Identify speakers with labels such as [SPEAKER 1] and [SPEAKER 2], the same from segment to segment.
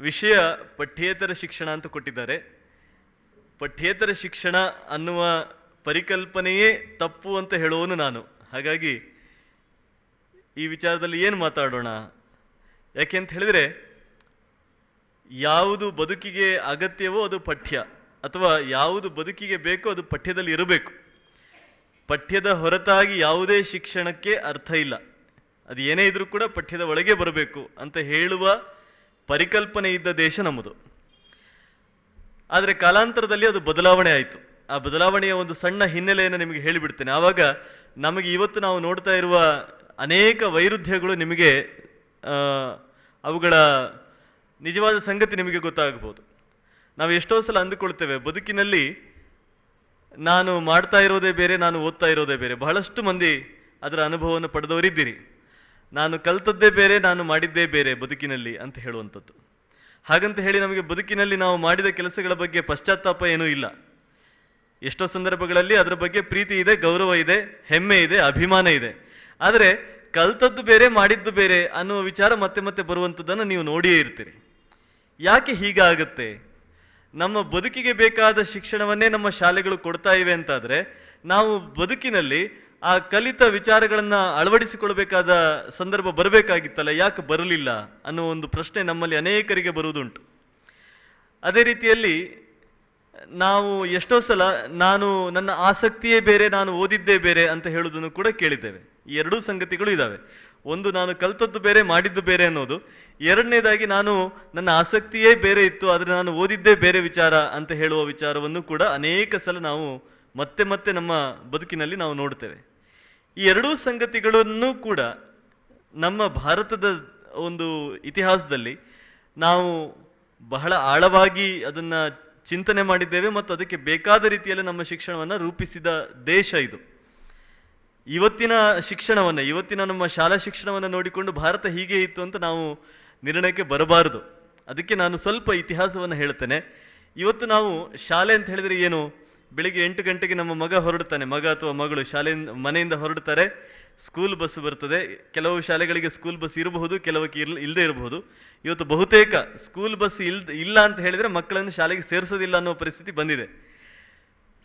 [SPEAKER 1] ವಿಷಯ ಪಠ್ಯೇತರ ಶಿಕ್ಷಣ ಅಂತ ಕೊಟ್ಟಿದ್ದಾರೆ. ಪಠ್ಯೇತರ ಶಿಕ್ಷಣ ಅನ್ನುವ ಪರಿಕಲ್ಪನೆಯೇ ತಪ್ಪು ಅಂತ ಹೇಳುವನು ನಾನು. ಹಾಗಾಗಿ ಈ ವಿಚಾರದಲ್ಲಿ ಏನು ಮಾತಾಡೋಣ? ಯಾಕೆ ಅಂತ ಹೇಳಿದರೆ, ಯಾವುದು ಬದುಕಿಗೆ ಅಗತ್ಯವೋ ಅದು ಪಠ್ಯ, ಅಥವಾ ಯಾವುದು ಬದುಕಿಗೆ ಬೇಕೋ ಅದು ಪಠ್ಯದಲ್ಲಿ ಇರಬೇಕು. ಪಠ್ಯದ ಹೊರತಾಗಿ ಯಾವುದೇ ಶಿಕ್ಷಣಕ್ಕೆ ಅರ್ಥ ಇಲ್ಲ. ಅದು ಏನೇ ಇದ್ರೂ ಕೂಡ ಪಠ್ಯದ ಒಳಗೆ ಬರಬೇಕು ಅಂತ ಹೇಳುವ ಪರಿಕಲ್ಪನೆ ಇದ್ದ ದೇಶ ನಮ್ಮದು. ಆದರೆ ಕಾಲಾಂತರದಲ್ಲಿ ಅದು ಬದಲಾವಣೆ ಆಯಿತು. ಆ ಬದಲಾವಣೆಯ ಒಂದು ಸಣ್ಣ ಹಿನ್ನೆಲೆಯನ್ನು ನಿಮಗೆ ಹೇಳಿಬಿಡ್ತೇನೆ. ಆವಾಗ ನಮಗೆ ಇವತ್ತು ನಾವು ನೋಡ್ತಾ ಇರುವ ಅನೇಕ ವೈರುಧ್ಯಗಳು ನಿಮಗೆ ಅವುಗಳ ನಿಜವಾದ ಸಂಗತಿ ನಿಮಗೆ ಗೊತ್ತಾಗಬಹುದು. ನಾವು ಎಷ್ಟೋ ಸಲ ಅಂದುಕೊಳ್ತೇವೆ, ಬದುಕಿನಲ್ಲಿ ನಾನು ಮಾಡ್ತಾ ಇರೋದೇ ಬೇರೆ, ನಾನು ಓದ್ತಾ ಇರೋದೇ ಬೇರೆ. ಬಹಳಷ್ಟು ಮಂದಿ ಅದರ ಅನುಭವವನ್ನು ಪಡೆದವರಿದ್ದೀರಿ. ನಾನು ಕಲ್ತದ್ದೇ ಬೇರೆ, ನಾನು ಮಾಡಿದ್ದೇ ಬೇರೆ ಬದುಕಿನಲ್ಲಿ ಅಂತ ಹೇಳುವಂಥದ್ದು. ಹಾಗಂತ ಹೇಳಿ ನಮಗೆ ಬದುಕಿನಲ್ಲಿ ನಾವು ಮಾಡಿದ ಕೆಲಸಗಳ ಬಗ್ಗೆ ಪಶ್ಚಾತ್ತಾಪ ಏನೂ ಇಲ್ಲ. ಎಷ್ಟೋ ಸಂದರ್ಭಗಳಲ್ಲಿ ಅದರ ಬಗ್ಗೆ ಪ್ರೀತಿ ಇದೆ, ಗೌರವ ಇದೆ, ಹೆಮ್ಮೆ ಇದೆ, ಅಭಿಮಾನ ಇದೆ. ಆದರೆ ಕಲ್ತದ್ದು ಬೇರೆ, ಮಾಡಿದ್ದು ಬೇರೆ ಅನ್ನುವ ವಿಚಾರ ಮತ್ತೆ ಮತ್ತೆ ಬರುವಂಥದ್ದನ್ನು ನೀವು ನೋಡಿಯೇ ಇರ್ತೀರಿ. ಯಾಕೆ ಹೀಗಾಗುತ್ತೆ ನಮ್ಮ ಬದುಕಿಗೆ ಬೇಕಾದ ಶಿಕ್ಷಣವನ್ನೇ ನಮ್ಮ ಶಾಲೆಗಳು ಕೊಡ್ತಾ ಇವೆ ಅಂತಾದರೆ ನಾವು ಬದುಕಿನಲ್ಲಿ ಆ ಕಲಿತ ವಿಚಾರಗಳನ್ನು ಅಳವಡಿಸಿಕೊಳ್ಬೇಕಾದ ಸಂದರ್ಭ ಬರಬೇಕಾಗಿತ್ತಲ್ಲ, ಯಾಕೆ ಬರಲಿಲ್ಲ ಅನ್ನೋ ಒಂದು ಪ್ರಶ್ನೆ ನಮ್ಮಲ್ಲಿ ಅನೇಕರಿಗೆ ಬರುವುದುಂಟು. ಅದೇ ರೀತಿಯಲ್ಲಿ ನಾವು ಎಷ್ಟೋ ಸಲ ನಾನು ನನ್ನ ಆಸಕ್ತಿಯೇ ಬೇರೆ, ನಾನು ಓದಿದ್ದೇ ಬೇರೆ ಅಂತ ಹೇಳೋದನ್ನು ಕೂಡ ಕೇಳಿದ್ದೇವೆ. ಈ ಎರಡೂ ಸಂಗತಿಗಳು ಇದ್ದಾವೆ ಒಂದು, ನಾನು ಕಲ್ತದ್ದು ಬೇರೆ, ಮಾಡಿದ್ದು ಬೇರೆ ಅನ್ನೋದು. ಎರಡನೇದಾಗಿ, ನಾನು ನನ್ನ ಆಸಕ್ತಿಯೇ ಬೇರೆ ಇತ್ತು, ಆದರೆ ನಾನು ಓದಿದ್ದೇ ಬೇರೆ ವಿಚಾರ ಅಂತ ಹೇಳುವ ವಿಚಾರವನ್ನು ಕೂಡ ಅನೇಕ ಸಲ ನಾವು ಮತ್ತೆ ಮತ್ತೆ ನಮ್ಮ ಬದುಕಿನಲ್ಲಿ ನಾವು ನೋಡ್ತೇವೆ. ಈ ಎರಡೂ ಸಂಗತಿಗಳನ್ನು ಕೂಡ ನಮ್ಮ ಭಾರತದ ಒಂದು ಇತಿಹಾಸದಲ್ಲಿ ನಾವು ಬಹಳ ಆಳವಾಗಿ ಅದನ್ನು ಚಿಂತನೆ ಮಾಡಿದ್ದೇವೆ ಮತ್ತು ಅದಕ್ಕೆ ಬೇಕಾದ ರೀತಿಯಲ್ಲಿ ನಮ್ಮ ಶಿಕ್ಷಣವನ್ನು ರೂಪಿಸಿದ ದೇಶ ಇದು. ಇವತ್ತಿನ ಶಿಕ್ಷಣವನ್ನು, ಇವತ್ತಿನ ನಮ್ಮ ಶಾಲಾ ಶಿಕ್ಷಣವನ್ನು ನೋಡಿಕೊಂಡು ಭಾರತ ಹೀಗೆ ಇತ್ತು ಅಂತ ನಾವು ನಿರ್ಣಯಕ್ಕೆ ಬರಬಾರದು. ಅದಕ್ಕೆ ನಾನು ಸ್ವಲ್ಪ ಇತಿಹಾಸವನ್ನು ಹೇಳ್ತೇನೆ ಇವತ್ತು ನಾವು ಶಾಲೆ ಅಂತ ಹೇಳಿದರೆ ಏನು? ಬೆಳಿಗ್ಗೆ ಎಂಟು ಗಂಟೆಗೆ ನಮ್ಮ ಮಗ ಹೊರಡ್ತಾನೆ ಮಗ ಅಥವಾ ಮಗಳು ಶಾಲೆಯಿಂದ ಮನೆಯಿಂದ ಹೊರಡ್ತಾರೆ ಸ್ಕೂಲ್ ಬಸ್ ಬರ್ತದೆ. ಕೆಲವು ಶಾಲೆಗಳಿಗೆ ಸ್ಕೂಲ್ ಬಸ್ ಇರಬಹುದು, ಕೆಲವಕ್ಕೆ ಇಲ್ ಇಲ್ಲದೆ ಇರಬಹುದು. ಇವತ್ತು ಬಹುತೇಕ ಸ್ಕೂಲ್ ಬಸ್ ಇಲ್ ಇಲ್ಲ ಅಂತ ಹೇಳಿದರೆ ಮಕ್ಕಳನ್ನು ಶಾಲೆಗೆ ಸೇರಿಸೋದಿಲ್ಲ ಅನ್ನೋ ಪರಿಸ್ಥಿತಿ ಬಂದಿದೆ.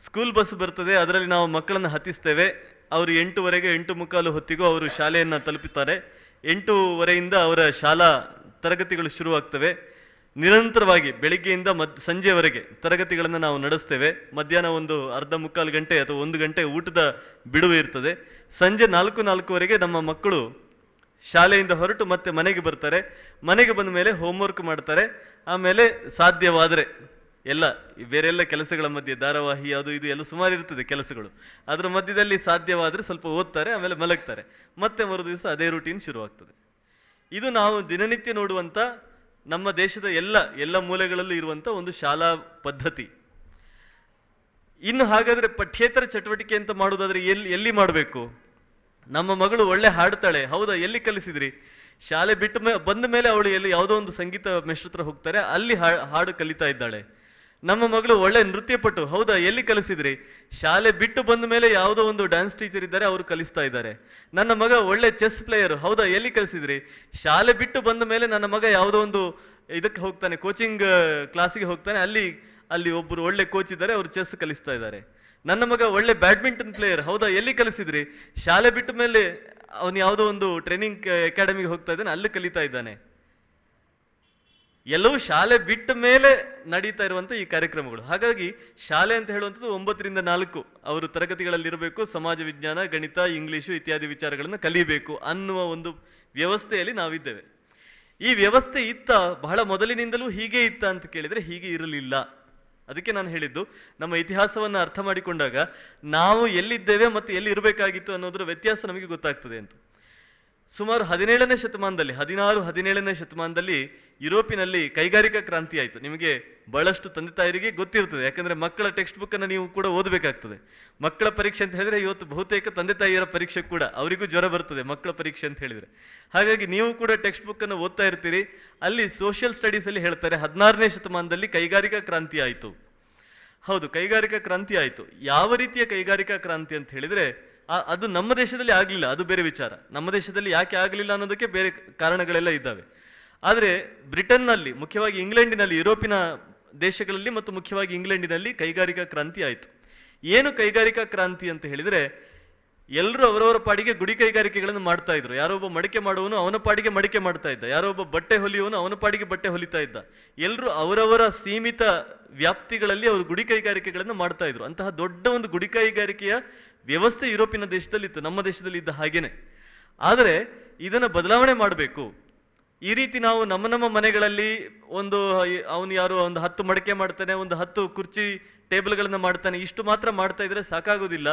[SPEAKER 1] ಸ್ಕೂಲ್ ಬಸ್ ಬರ್ತದೆ. ಅದರಲ್ಲಿ ನಾವು ಮಕ್ಕಳನ್ನು ಹತ್ತಿಸ್ತೇವೆ. ಅವರು ಎಂಟುವರೆಗೆ ಎಂಟು ಮುಕ್ಕಾಲು ಹೊತ್ತಿಗೂ ಅವರು ಶಾಲೆಯನ್ನು ತಲುಪುತ್ತಾರೆ. ಎಂಟೂವರೆಯಿಂದ ಅವರ ಶಾಲಾ ತರಗತಿಗಳು ಶುರುವಾಗ್ತವೆ. ನಿರಂತರವಾಗಿ ಬೆಳಿಗ್ಗೆಯಿಂದ ಮದ್, ಸಂಜೆವರೆಗೆ ತರಗತಿಗಳನ್ನು ನಾವು ನಡೆಸ್ತೇವೆ. ಮಧ್ಯಾಹ್ನ ಒಂದು ಅರ್ಧ ಮುಕ್ಕಾಲು ಗಂಟೆ ಅಥವಾ ಒಂದು ಗಂಟೆ ಊಟದ ಬಿಡುವು ಇರ್ತದೆ. ಸಂಜೆ ನಾಲ್ಕು ನಾಲ್ಕುವರೆಗೆ ನಮ್ಮ ಮಕ್ಕಳು ಶಾಲೆಯಿಂದ ಹೊರಟು ಮತ್ತೆ ಮನೆಗೆ ಬರ್ತಾರೆ. ಮನೆಗೆ ಬಂದ ಮೇಲೆ ಹೋಮ್ವರ್ಕ್ ಮಾಡ್ತಾರೆ. ಆಮೇಲೆ ಸಾಧ್ಯವಾದರೆ ಎಲ್ಲ, ಬೇರೆಲ್ಲ ಕೆಲಸಗಳ ಮಧ್ಯೆ, ಧಾರಾವಾಹಿ ಅದು ಇದು ಎಲ್ಲ ಸುಮಾರು ಇರ್ತದೆ ಕೆಲಸಗಳು. ಅದರ ಮಧ್ಯದಲ್ಲಿ ಸಾಧ್ಯವಾದರೆ ಸ್ವಲ್ಪ ಓದ್ತಾರೆ, ಆಮೇಲೆ ಮಲಗ್ತಾರೆ. ಮತ್ತೆ ಮರು ದಿವಸ ಅದೇ ರೂಟೀನ್ ಶುರುವಾಗ್ತದೆ. ಇದು ನಾವು ದಿನನಿತ್ಯ ನೋಡುವಂಥ ನಮ್ಮ ದೇಶದ ಎಲ್ಲ ಎಲ್ಲ ಮೂಲೆಗಳಲ್ಲೂ ಇರುವಂಥ ಒಂದು ಶಾಲಾ ಪದ್ಧತಿ. ಇನ್ನು ಹಾಗಾದರೆ ಪಠ್ಯೇತರ ಚಟುವಟಿಕೆ ಅಂತ ಮಾಡೋದಾದರೆ ಎಲ್ಲಿ ಎಲ್ಲಿ ಮಾಡಬೇಕು? ನಮ್ಮ ಮಗಳು ಒಳ್ಳೆ ಹಾಡ್ತಾಳೆ, ಹೌದಾ? ಎಲ್ಲಿ ಕಲಿಸಿದ್ರಿ? ಶಾಲೆ ಬಿಟ್ಟು ಮೇ, ಬಂದ ಮೇಲೆ ಅವಳು ಎಲ್ಲಿ ಯಾವುದೋ ಒಂದು ಸಂಗೀತ ಮೆಶ್ರತ್ರ ಹೋಗ್ತಾರೆ, ಅಲ್ಲಿ ಹಾಡು ಕಲಿತಾ ಇದ್ದಾಳೆ. ನಮ್ಮ ಮಗಳು ಒಳ್ಳೆ ನೃತ್ಯಪಟು ಹೌದಾ? ಎಲ್ಲಿ ಕಲಿಸಿದ್ರಿ? ಶಾಲೆ ಬಿಟ್ಟು ಬಂದ ಮೇಲೆ ಯಾವುದೋ ಒಂದು ಡ್ಯಾನ್ಸ್ ಟೀಚರ್ ಇದ್ದಾರೆ, ಅವರು ಕಲಿಸ್ತಾ ಇದ್ದಾರೆ. ನನ್ನ ಮಗ ಒಳ್ಳೆ ಚೆಸ್ ಪ್ಲೇಯರ್ ಹೌದಾ? ಎಲ್ಲಿ ಕಲಿಸಿದ್ರಿ? ಶಾಲೆ ಬಿಟ್ಟು ಬಂದ ಮೇಲೆ ನನ್ನ ಮಗ ಯಾವುದೋ ಒಂದು ಇದಕ್ಕೆ ಹೋಗ್ತಾನೆ ಕೋಚಿಂಗ್ ಕ್ಲಾಸಿಗೆ ಹೋಗ್ತಾನೆ, ಅಲ್ಲಿ ಅಲ್ಲಿ ಒಬ್ಬರು ಒಳ್ಳೆ ಕೋಚ್ ಇದ್ದಾರೆ, ಅವರು ಚೆಸ್ ಕಲಿಸ್ತಾ ಇದ್ದಾರೆ. ನನ್ನ ಮಗ ಒಳ್ಳೆ ಬ್ಯಾಡ್ಮಿಂಟನ್ ಪ್ಲೇಯರ್ ಹೌದಾ? ಎಲ್ಲಿ ಕಲಿಸಿದ್ರಿ? ಶಾಲೆ ಬಿಟ್ಟ ಮೇಲೆ ಅವನು ಯಾವುದೋ ಒಂದು ಟ್ರೈನಿಂಗ್ ಅಕಾಡೆಮಿಗೆ ಹೋಗ್ತಾ ಇದ್ದಾನೆ, ಅಲ್ಲಿ ಕಲಿತಾ ಇದ್ದಾನೆ. ಎಲ್ಲವೂ ಶಾಲೆ ಬಿಟ್ಟ ಮೇಲೆ ನಡೀತಾ ಇರುವಂಥ ಈ ಕಾರ್ಯಕ್ರಮಗಳು. ಹಾಗಾಗಿ ಶಾಲೆ ಅಂತ ಹೇಳುವಂಥದ್ದು ಒಂಬತ್ತರಿಂದ ನಾಲ್ಕು ಅವರು ತರಗತಿಗಳಲ್ಲಿರಬೇಕು ಸಮಾಜ ವಿಜ್ಞಾನ, ಗಣಿತ, ಇಂಗ್ಲೀಷು ಇತ್ಯಾದಿ ವಿಚಾರಗಳನ್ನು ಕಲಿಬೇಕು ಅನ್ನುವ ಒಂದು ವ್ಯವಸ್ಥೆಯಲ್ಲಿ ನಾವಿದ್ದೇವೆ. ಈ ವ್ಯವಸ್ಥೆ ಇತ್ತ ಬಹಳ ಮೊದಲಿನಿಂದಲೂ ಹೀಗೆ ಇತ್ತ ಅಂತ ಕೇಳಿದರೆ ಹೀಗೆ ಇರಲಿಲ್ಲ. ಅದಕ್ಕೆ ನಾನು ಹೇಳಿದ್ದು, ನಮ್ಮ ಇತಿಹಾಸವನ್ನು ಅರ್ಥ ಮಾಡಿಕೊಂಡಾಗ ನಾವು ಎಲ್ಲಿದ್ದೇವೆ ಮತ್ತು ಎಲ್ಲಿ ಇರಬೇಕಾಗಿತ್ತು ಅನ್ನೋದರ ವ್ಯತ್ಯಾಸ ನಮಗೆ ಗೊತ್ತಾಗ್ತದೆ ಅಂತ. ಸುಮಾರು ಹದಿನೇಳನೇ ಶತಮಾನದಲ್ಲಿ, ಹದಿನಾರು, ಹದಿನೇಳನೇ ಶತಮಾನದಲ್ಲಿ ಯುರೋಪಿನಲ್ಲಿ ಕೈಗಾರಿಕಾ ಕ್ರಾಂತಿ ಆಯಿತು. ನಿಮಗೆ ಬಹಳಷ್ಟು ತಂದೆ ತಾಯರಿಗೆ ಗೊತ್ತಿರ್ತದೆ ಯಾಕಂದರೆ ಮಕ್ಕಳ ಟೆಕ್ಸ್ಟ್ ಬುಕ್ಕನ್ನು ನೀವು ಕೂಡ ಓದಬೇಕಾಗ್ತದೆ. ಮಕ್ಕಳ ಪರೀಕ್ಷೆ ಅಂತ ಹೇಳಿದರೆ ಇವತ್ತು ಬಹುತೇಕ ತಂದೆ ತಾಯಿಯರ ಪರೀಕ್ಷೆ ಕೂಡ ಅವರಿಗೂ ಜ್ವರ ಬರ್ತದೆ ಮಕ್ಕಳ ಪರೀಕ್ಷೆ ಅಂತ ಹೇಳಿದರೆ. ಹಾಗಾಗಿ ನೀವು ಕೂಡ ಟೆಕ್ಸ್ಟ್ ಬುಕ್ಕನ್ನು ಓದ್ತಾ ಇರ್ತೀರಿ. ಅಲ್ಲಿ ಸೋಷಿಯಲ್ ಸ್ಟಡೀಸಲ್ಲಿ ಹೇಳ್ತಾರೆ ಹದಿನಾರನೇ ಶತಮಾನದಲ್ಲಿ ಕೈಗಾರಿಕಾ ಕ್ರಾಂತಿ ಆಯಿತು. ಹೌದು, ಕೈಗಾರಿಕಾ ಕ್ರಾಂತಿ ಆಯಿತು. ಯಾವ ರೀತಿಯ ಕೈಗಾರಿಕಾ ಕ್ರಾಂತಿ ಅಂತ ಹೇಳಿದರೆ ಅದು ನಮ್ಮ ದೇಶದಲ್ಲಿ ಆಗಲಿಲ್ಲ. ಅದು ಬೇರೆ ವಿಚಾರ. ನಮ್ಮ ದೇಶದಲ್ಲಿ ಯಾಕೆ ಆಗಲಿಲ್ಲ ಅನ್ನೋದಕ್ಕೆ ಬೇರೆ ಕಾರಣಗಳೆಲ್ಲ ಇದ್ದಾವೆ. ಆದರೆ ಬ್ರಿಟನ್ನಲ್ಲಿ, ಮುಖ್ಯವಾಗಿ ಇಂಗ್ಲೆಂಡಿನಲ್ಲಿ, ಯುರೋಪಿನ ದೇಶಗಳಲ್ಲಿ ಮತ್ತು ಮುಖ್ಯವಾಗಿ ಇಂಗ್ಲೆಂಡಿನಲ್ಲಿ ಕೈಗಾರಿಕಾ ಕ್ರಾಂತಿ ಆಯಿತು. ಏನು ಕೈಗಾರಿಕಾ ಕ್ರಾಂತಿ ಅಂತ ಹೇಳಿದರೆ ಎಲ್ಲರೂ ಅವರವರ ಪಾಡಿಗೆ ಗುಡಿ ಕೈಗಾರಿಕೆಗಳನ್ನು ಮಾಡ್ತಾ ಇದ್ರು. ಯಾರೋ ಒಬ್ಬ ಮಡಿಕೆ ಮಾಡುವವನು ಅವನ ಪಾಡಿಗೆ ಮಡಿಕೆ ಮಾಡ್ತಾ ಇದ್ದ. ಯಾರೋ ಒಬ್ಬ ಬಟ್ಟೆ ಹೊಲಿಯುವನು ಅವನ ಪಾಡಿಗೆ ಬಟ್ಟೆ ಹೊಲಿತಾ ಇದ್ದ. ಎಲ್ಲರೂ ಅವರವರ ಸೀಮಿತ ವ್ಯಾಪ್ತಿಗಳಲ್ಲಿ ಅವರು ಗುಡಿ ಕೈಗಾರಿಕೆಗಳನ್ನು ಮಾಡ್ತಾ ಇದ್ರು. ಅಂತಹ ದೊಡ್ಡ ಒಂದು ಗುಡಿ ಕೈಗಾರಿಕೆಯ ವ್ಯವಸ್ಥೆ ಯುರೋಪಿನ ದೇಶದಲ್ಲಿ ಇತ್ತು ನಮ್ಮ ದೇಶದಲ್ಲಿ ಇದ್ದ ಹಾಗೇನೆ. ಆದರೆ, ಇದನ್ನು ಬದಲಾವಣೆ ಮಾಡಬೇಕು. ಈ ರೀತಿ ನಾವು ನಮ್ಮ ನಮ್ಮ ಮನೆಗಳಲ್ಲಿ ಒಂದು ಅವನು ಯಾರು ಒಂದು ಹತ್ತು ಮಡಕೆ ಮಾಡ್ತಾನೆ, ಒಂದು ಹತ್ತು ಕುರ್ಚಿ ಟೇಬಲ್ಗಳನ್ನು ಮಾಡ್ತಾನೆ, ಇಷ್ಟು ಮಾತ್ರ ಮಾಡ್ತಾ ಇದ್ರೆ ಸಾಕಾಗೋದಿಲ್ಲ.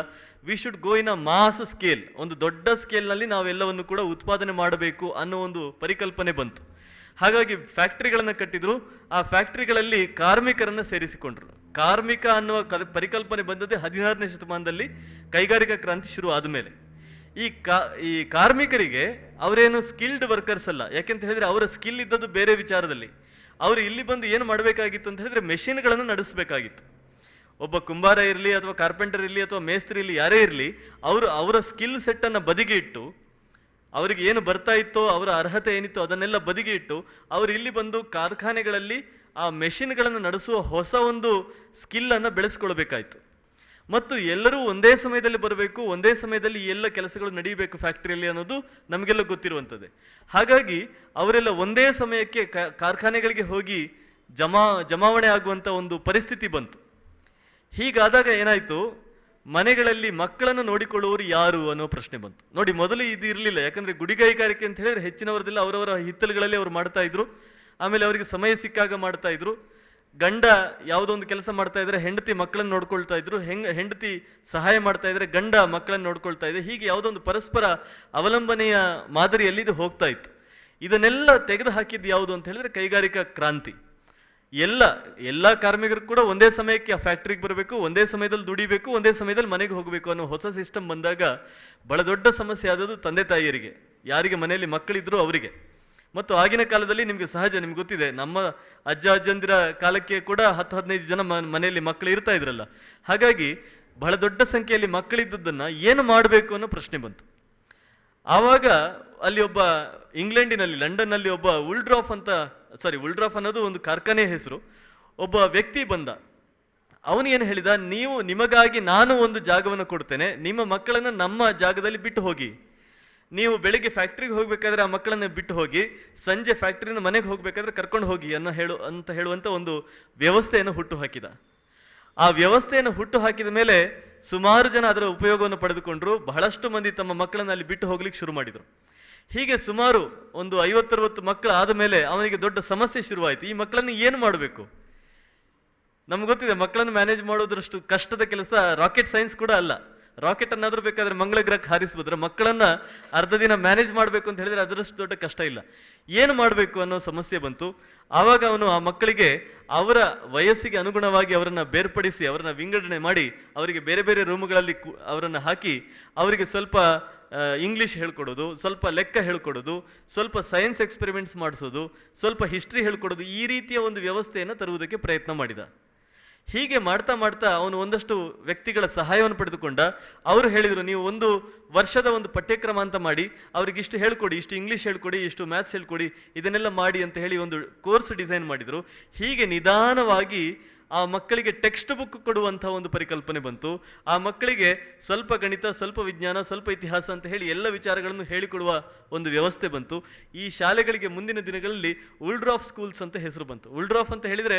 [SPEAKER 1] We should go in a mass scale ಒಂದು ದೊಡ್ಡ ಸ್ಕೇಲ್ನಲ್ಲಿ ನಾವೆಲ್ಲವನ್ನು ಕೂಡ ಉತ್ಪಾದನೆ ಮಾಡಬೇಕು ಅನ್ನೋ ಒಂದು ಪರಿಕಲ್ಪನೆ ಬಂತು. ಹಾಗಾಗಿ ಫ್ಯಾಕ್ಟ್ರಿಗಳನ್ನು ಕಟ್ಟಿದ್ರು. ಆ ಫ್ಯಾಕ್ಟ್ರಿಗಳಲ್ಲಿ ಕಾರ್ಮಿಕರನ್ನು ಸೇರಿಸಿಕೊಂಡ್ರು. ಕಾರ್ಮಿಕ ಅನ್ನುವ ಕಲ್- ಪರಿಕಲ್ಪನೆ ಬಂದದ್ದೇ ಹದಿನಾರನೇ ಶತಮಾನದಲ್ಲಿ ಕೈಗಾರಿಕಾ ಕ್ರಾಂತಿ ಶುರು ಆದಮೇಲೆ. ಈ ಕಾ, ಈ ಕಾರ್ಮಿಕರಿಗೆ ಅವರೇನು ಸ್ಕಿಲ್ಡ್ ವರ್ಕರ್ಸ್ ಅಲ್ಲ. ಯಾಕೆಂತ ಹೇಳಿದ್ರೆ ಅವರ ಸ್ಕಿಲ್ ಇದ್ದದ್ದು ಬೇರೆ ವಿಚಾರದಲ್ಲಿ. ಅವರು ಇಲ್ಲಿ ಬಂದು ಏನು ಮಾಡಬೇಕಾಗಿತ್ತು ಅಂತ ಹೇಳಿದ್ರೆ ಮೆಷಿನ್ಗಳನ್ನು ನಡೆಸಬೇಕಾಗಿತ್ತು. ಒಬ್ಬ ಕುಂಬಾರ ಇರಲಿ ಅಥವಾ ಕಾರ್ಪೆಂಟರ್ ಇರಲಿ ಅಥವಾ ಮೇಸ್ತ್ರಿ ಇರಲಿ, ಯಾರೇ ಇರಲಿ, ಅವರು ಅವರ ಸ್ಕಿಲ್ ಸೆಟ್ಟನ್ನು ಬದಿಗೆ ಇಟ್ಟು, ಅವರಿಗೆ ಏನು ಬರ್ತಾ ಇತ್ತೋ, ಅವರ ಅರ್ಹತೆ ಏನಿತ್ತು ಅದನ್ನೆಲ್ಲ ಬದಿಗೆ ಇಟ್ಟು, ಅವರು ಇಲ್ಲಿ ಬಂದು ಕಾರ್ಖಾನೆಗಳಲ್ಲಿ ಆ ಮೆಷಿನ್ಗಳನ್ನು ನಡೆಸುವ ಹೊಸ ಒಂದು ಸ್ಕಿಲ್ಲನ್ನು ಬೆಳೆಸ್ಕೊಳ್ಬೇಕಾಯ್ತು. ಮತ್ತು ಎಲ್ಲರೂ ಒಂದೇ ಸಮಯದಲ್ಲಿ ಬರಬೇಕು, ಒಂದೇ ಸಮಯದಲ್ಲಿ ಎಲ್ಲ ಕೆಲಸಗಳು ನಡೀಬೇಕು ಫ್ಯಾಕ್ಟ್ರಿಯಲ್ಲಿ ಅನ್ನೋದು ನಮಗೆಲ್ಲ ಗೊತ್ತಿರುವಂಥದ್ದೇ. ಹಾಗಾಗಿ ಅವರೆಲ್ಲ ಒಂದೇ ಸಮಯಕ್ಕೆ ಕಾರ್ಖಾನೆಗಳಿಗೆ ಹೋಗಿ ಜಮಾ, ಜಮಾವಣೆ ಆಗುವಂಥ ಒಂದು ಪರಿಸ್ಥಿತಿ ಬಂತು. ಹೀಗಾದಾಗ ಏನಾಯಿತು? ಮನೆಗಳಲ್ಲಿ ಮಕ್ಕಳನ್ನು ನೋಡಿಕೊಳ್ಳುವವರು ಯಾರು ಅನ್ನೋ ಪ್ರಶ್ನೆ ಬಂತು. ನೋಡಿ, ಮೊದಲು ಇದು ಇರಲಿಲ್ಲ. ಯಾಕಂದರೆ ಗುಡಿಗೈಗಾರಿಕೆ ಅಂತ ಹೇಳಿದ್ರೆ ಹೆಚ್ಚಿನವರದೆಲ್ಲ ಅವರವರ ಹಿತ್ತಲುಗಳಲ್ಲಿ ಅವ್ರು ಮಾಡ್ತಾ ಇದ್ರು. ಆಮೇಲೆ ಅವರಿಗೆ ಸಮಯ ಸಿಕ್ಕಾಗ ಮಾಡ್ತಾ ಇದ್ರು. ಗಂಡ ಯಾವುದೋ ಒಂದು ಕೆಲಸ ಮಾಡ್ತಾ ಇದ್ರೆ ಹೆಂಡತಿ ಮಕ್ಕಳನ್ನು ನೋಡ್ಕೊಳ್ತಾ ಇದ್ರು, ಹೆಂಗ ಹೆಂಡತಿ ಸಹಾಯ ಮಾಡ್ತಾ ಇದ್ರೆ ಗಂಡ ಮಕ್ಕಳನ್ನು ನೋಡ್ಕೊಳ್ತಾ ಇದೆ ಹೀಗೆ ಯಾವುದೊಂದು ಪರಸ್ಪರ ಅವಲಂಬನೆಯ ಮಾದರಿಯಲ್ಲಿ ಇದು ಹೋಗ್ತಾ ಇತ್ತು. ಇದನ್ನೆಲ್ಲ ತೆಗೆದು ಹಾಕಿದ್ದು ಯಾವುದು ಅಂತ ಹೇಳಿದ್ರೆ ಕೈಗಾರಿಕಾ ಕ್ರಾಂತಿ. ಎಲ್ಲ ಎಲ್ಲ ಕಾರ್ಮಿಕರು ಕೂಡ ಒಂದೇ ಸಮಯಕ್ಕೆ ಆ ಫ್ಯಾಕ್ಟ್ರಿಗೆ ಬರಬೇಕು, ಒಂದೇ ಸಮಯದಲ್ಲಿ ದುಡಿಬೇಕು, ಒಂದೇ ಸಮಯದಲ್ಲಿ ಮನೆಗೆ ಹೋಗಬೇಕು ಅನ್ನೋ ಹೊಸ ಸಿಸ್ಟಮ್ ಬಂದಾಗ ಬಹಳ ದೊಡ್ಡ ಸಮಸ್ಯೆ ಆದದ್ದು ತಂದೆ ತಾಯಿಯರಿಗೆ, ಯಾರಿಗೆ ಮನೆಯಲ್ಲಿ ಮಕ್ಕಳಿದ್ರು ಅವರಿಗೆ. ಮತ್ತು ಆಗಿನ ಕಾಲದಲ್ಲಿ ನಿಮಗೆ ಸಹಜ ನಿಮ್ಗೆ ಗೊತ್ತಿದೆ, ನಮ್ಮ ಅಜ್ಜ ಅಜ್ಜಂದಿರ ಕಾಲಕ್ಕೆ ಕೂಡ ಹತ್ತು ಹದಿನೈದು ಜನ ಮನೆಯಲ್ಲಿ ಮಕ್ಕಳು ಇರ್ತಾ ಇದ್ರಲ್ಲ. ಹಾಗಾಗಿ ಬಹಳ ದೊಡ್ಡ ಸಂಖ್ಯೆಯಲ್ಲಿ ಮಕ್ಕಳಿದ್ದದ್ದನ್ನು ಏನು ಮಾಡಬೇಕು ಅನ್ನೋ ಪ್ರಶ್ನೆ ಬಂತು. ಆವಾಗ ಅಲ್ಲಿ ಒಬ್ಬ ಇಂಗ್ಲೆಂಡಿನಲ್ಲಿ, ಲಂಡನ್ನಲ್ಲಿ ಒಬ್ಬ ಉಲ್ಡ್ರಾಫ್ ಅಂತ, ಸಾರಿ ಉಲ್ಡ್ರಾಫ್ ಅನ್ನೋದು ಒಂದು ಕಾರ್ಖಾನೆ ಹೆಸರು. ಒಬ್ಬ ವ್ಯಕ್ತಿ ಬಂದ. ಅವನು ಏನು ಹೇಳಿದ, ನೀವು ನಿಮಗಾಗಿ ನಾನು ಒಂದು ಜಾಗವನ್ನು ಕೊಡ್ತೇನೆ, ನಿಮ್ಮ ಮಕ್ಕಳನ್ನು ನಮ್ಮ ಜಾಗದಲ್ಲಿ ಬಿಟ್ಟು ಹೋಗಿ. ನೀವು ಬೆಳಿಗ್ಗೆ ಫ್ಯಾಕ್ಟ್ರಿಗೆ ಹೋಗಬೇಕಾದ್ರೆ ಆ ಮಕ್ಕಳನ್ನು ಬಿಟ್ಟು ಹೋಗಿ, ಸಂಜೆ ಫ್ಯಾಕ್ಟ್ರಿನ ಮನೆಗೆ ಹೋಗಬೇಕಾದ್ರೆ ಕರ್ಕೊಂಡು ಹೋಗಿ ಅನ್ನೋ ಹೇಳು, ಅಂತ ಹೇಳುವಂಥ ಒಂದು ವ್ಯವಸ್ಥೆಯನ್ನು ಹುಟ್ಟು ಹಾಕಿದ ಆ ವ್ಯವಸ್ಥೆಯನ್ನು ಹುಟ್ಟು ಹಾಕಿದ ಮೇಲೆ ಸುಮಾರು ಜನ ಅದರ ಉಪಯೋಗವನ್ನು ಪಡೆದುಕೊಂಡ್ರು, ಬಹಳಷ್ಟು ಮಂದಿ ತಮ್ಮ ಮಕ್ಕಳನ್ನು ಅಲ್ಲಿ ಬಿಟ್ಟು ಹೋಗ್ಲಿಕ್ಕೆ ಶುರು ಮಾಡಿದರು. ಹೀಗೆ ಸುಮಾರು ಒಂದು ಐವತ್ತರವತ್ತು ಮಕ್ಕಳು ಆದ ಮೇಲೆ ಅವನಿಗೆ ದೊಡ್ಡ ಸಮಸ್ಯೆ ಶುರುವಾಯಿತು. ಈ ಮಕ್ಕಳನ್ನು ಏನು ಮಾಡಬೇಕು? ನಮ್ಗೆ ಗೊತ್ತಿದೆ, ಮಕ್ಕಳನ್ನು ಮ್ಯಾನೇಜ್ ಮಾಡೋದ್ರಷ್ಟು ಕಷ್ಟದ ಕೆಲಸ ರಾಕೆಟ್ ಸೈನ್ಸ್ ಕೂಡ ಅಲ್ಲ. ರಾಕೆಟ್ ಅನ್ನಾದ್ರೂ ಬೇಕಾದ್ರೆ ಮಂಗಳ ಗ್ರಹಕ್ಕೆ ಹಾರಿಸ್ಬೋದ್ರೆ ಮಕ್ಕಳನ್ನ ಅರ್ಧ ದಿನ ಮ್ಯಾನೇಜ್ ಮಾಡಬೇಕು ಅಂತ ಹೇಳಿದ್ರೆ ಅದರಷ್ಟು ದೊಡ್ಡ ಕಷ್ಟ ಇಲ್ಲ. ಏನು ಮಾಡಬೇಕು ಅನ್ನೋ ಸಮಸ್ಯೆ ಬಂತು. ಆವಾಗ ಅವನು ಆ ಮಕ್ಕಳಿಗೆ ಅವರ ವಯಸ್ಸಿಗೆ ಅನುಗುಣವಾಗಿ ಅವರನ್ನು ಬೇರ್ಪಡಿಸಿ, ಅವರನ್ನು ವಿಂಗಡಣೆ ಮಾಡಿ, ಅವರಿಗೆ ಬೇರೆ ಬೇರೆ ರೂಮುಗಳಲ್ಲಿ ಅವರನ್ನ ಹಾಕಿ, ಅವರಿಗೆ ಸ್ವಲ್ಪ ಇಂಗ್ಲಿಷ್ ಹೇಳ್ಕೊಡೋದು, ಸ್ವಲ್ಪ ಲೆಕ್ಕ ಹೇಳ್ಕೊಡೋದು, ಸ್ವಲ್ಪ ಸೈನ್ಸ್ ಎಕ್ಸ್ಪೆರಿಮೆಂಟ್ಸ್ ಮಾಡಿಸೋದು, ಸ್ವಲ್ಪ ಹಿಸ್ಟ್ರಿ ಹೇಳ್ಕೊಡೋದು ಈ ರೀತಿಯ ಒಂದು ವ್ಯವಸ್ಥೆಯನ್ನು ತರುವುದಕ್ಕೆ ಪ್ರಯತ್ನ ಮಾಡಿದ. ಹೀಗೆ ಮಾಡ್ತಾ ಮಾಡ್ತಾ ಅವನು ಒಂದಷ್ಟು ವ್ಯಕ್ತಿಗಳ ಸಹಾಯವನ್ನು ಪಡೆದುಕೊಂಡ. ಅವರು ಹೇಳಿದರು, ನೀವು ಒಂದು ವರ್ಷದ ಒಂದು ಪಠ್ಯಕ್ರಮ ಅಂತ ಮಾಡಿ, ಅವ್ರಿಗೆ ಇಷ್ಟು ಹೇಳ್ಕೊಡಿ, ಇಷ್ಟು ಇಂಗ್ಲೀಷ್ ಹೇಳ್ಕೊಡಿ, ಇಷ್ಟು ಮ್ಯಾಥ್ಸ್ ಹೇಳ್ಕೊಡಿ, ಇದನ್ನೆಲ್ಲ ಮಾಡಿ ಅಂತ ಹೇಳಿ ಒಂದು ಕೋರ್ಸ್ ಡಿಸೈನ್ ಮಾಡಿದರು. ಹೀಗೆ ನಿಧಾನವಾಗಿ ಆ ಮಕ್ಕಳಿಗೆ ಟೆಕ್ಸ್ಟ್ ಬುಕ್ ಕೊಡುವಂಥ ಒಂದು ಪರಿಕಲ್ಪನೆ ಬಂತು. ಆ ಮಕ್ಕಳಿಗೆ ಸ್ವಲ್ಪ ಗಣಿತ, ಸ್ವಲ್ಪ ವಿಜ್ಞಾನ, ಸ್ವಲ್ಪ ಇತಿಹಾಸ ಅಂತ ಹೇಳಿ ಎಲ್ಲ ವಿಚಾರಗಳನ್ನು ಹೇಳಿಕೊಡುವ ಒಂದು ವ್ಯವಸ್ಥೆ ಬಂತು. ಈ ಶಾಲೆಗಳಿಗೆ ಮುಂದಿನ ದಿನಗಳಲ್ಲಿ ಉಲ್ಡ್ರಾಫ್ ಸ್ಕೂಲ್ಸ್ ಅಂತ ಹೆಸರು ಬಂತು. ಉಲ್ಡ್ರಾಫ್ ಅಂತ ಹೇಳಿದರೆ,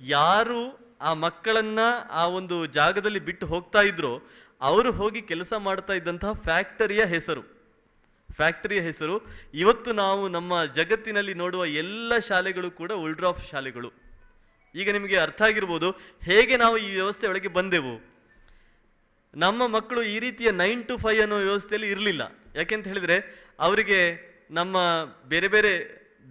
[SPEAKER 1] ಯಾರು ಆ ಮಕ್ಕಳನ್ನ ಆ ಒಂದು ಜಾಗದಲ್ಲಿ ಬಿಟ್ಟು ಹೋಗ್ತಾ ಇದ್ರು, ಅವರು ಹೋಗಿ ಕೆಲಸ ಮಾಡ್ತಾ ಇದ್ದಂತಹ ಫ್ಯಾಕ್ಟರಿಯ ಹೆಸರು. ಫ್ಯಾಕ್ಟರಿಯ ಹೆಸರು. ಇವತ್ತು ನಾವು ನಮ್ಮ ಜಗತ್ತಿನಲ್ಲಿ ನೋಡುವ ಎಲ್ಲ ಶಾಲೆಗಳು ಕೂಡ ಉಲ್ಡ್ರಾಫ್ ಶಾಲೆಗಳು. ಈಗ ನಿಮಗೆ ಅರ್ಥ ಆಗಿರ್ಬೋದು, ಹೇಗೆ ನಾವು ಈ ವ್ಯವಸ್ಥೆ ಒಳಗೆ ಬಂದೆವು. ನಮ್ಮ ಮಕ್ಕಳು ಈ ರೀತಿಯ ನೈನ್ ಟು ಫೈವ್ ಅನ್ನೋ ವ್ಯವಸ್ಥೆಯಲ್ಲಿ ಇರಲಿಲ್ಲ. ಯಾಕೆಂತ ಹೇಳಿದರೆ, ಅವರಿಗೆ ನಮ್ಮ ಬೇರೆ ಬೇರೆ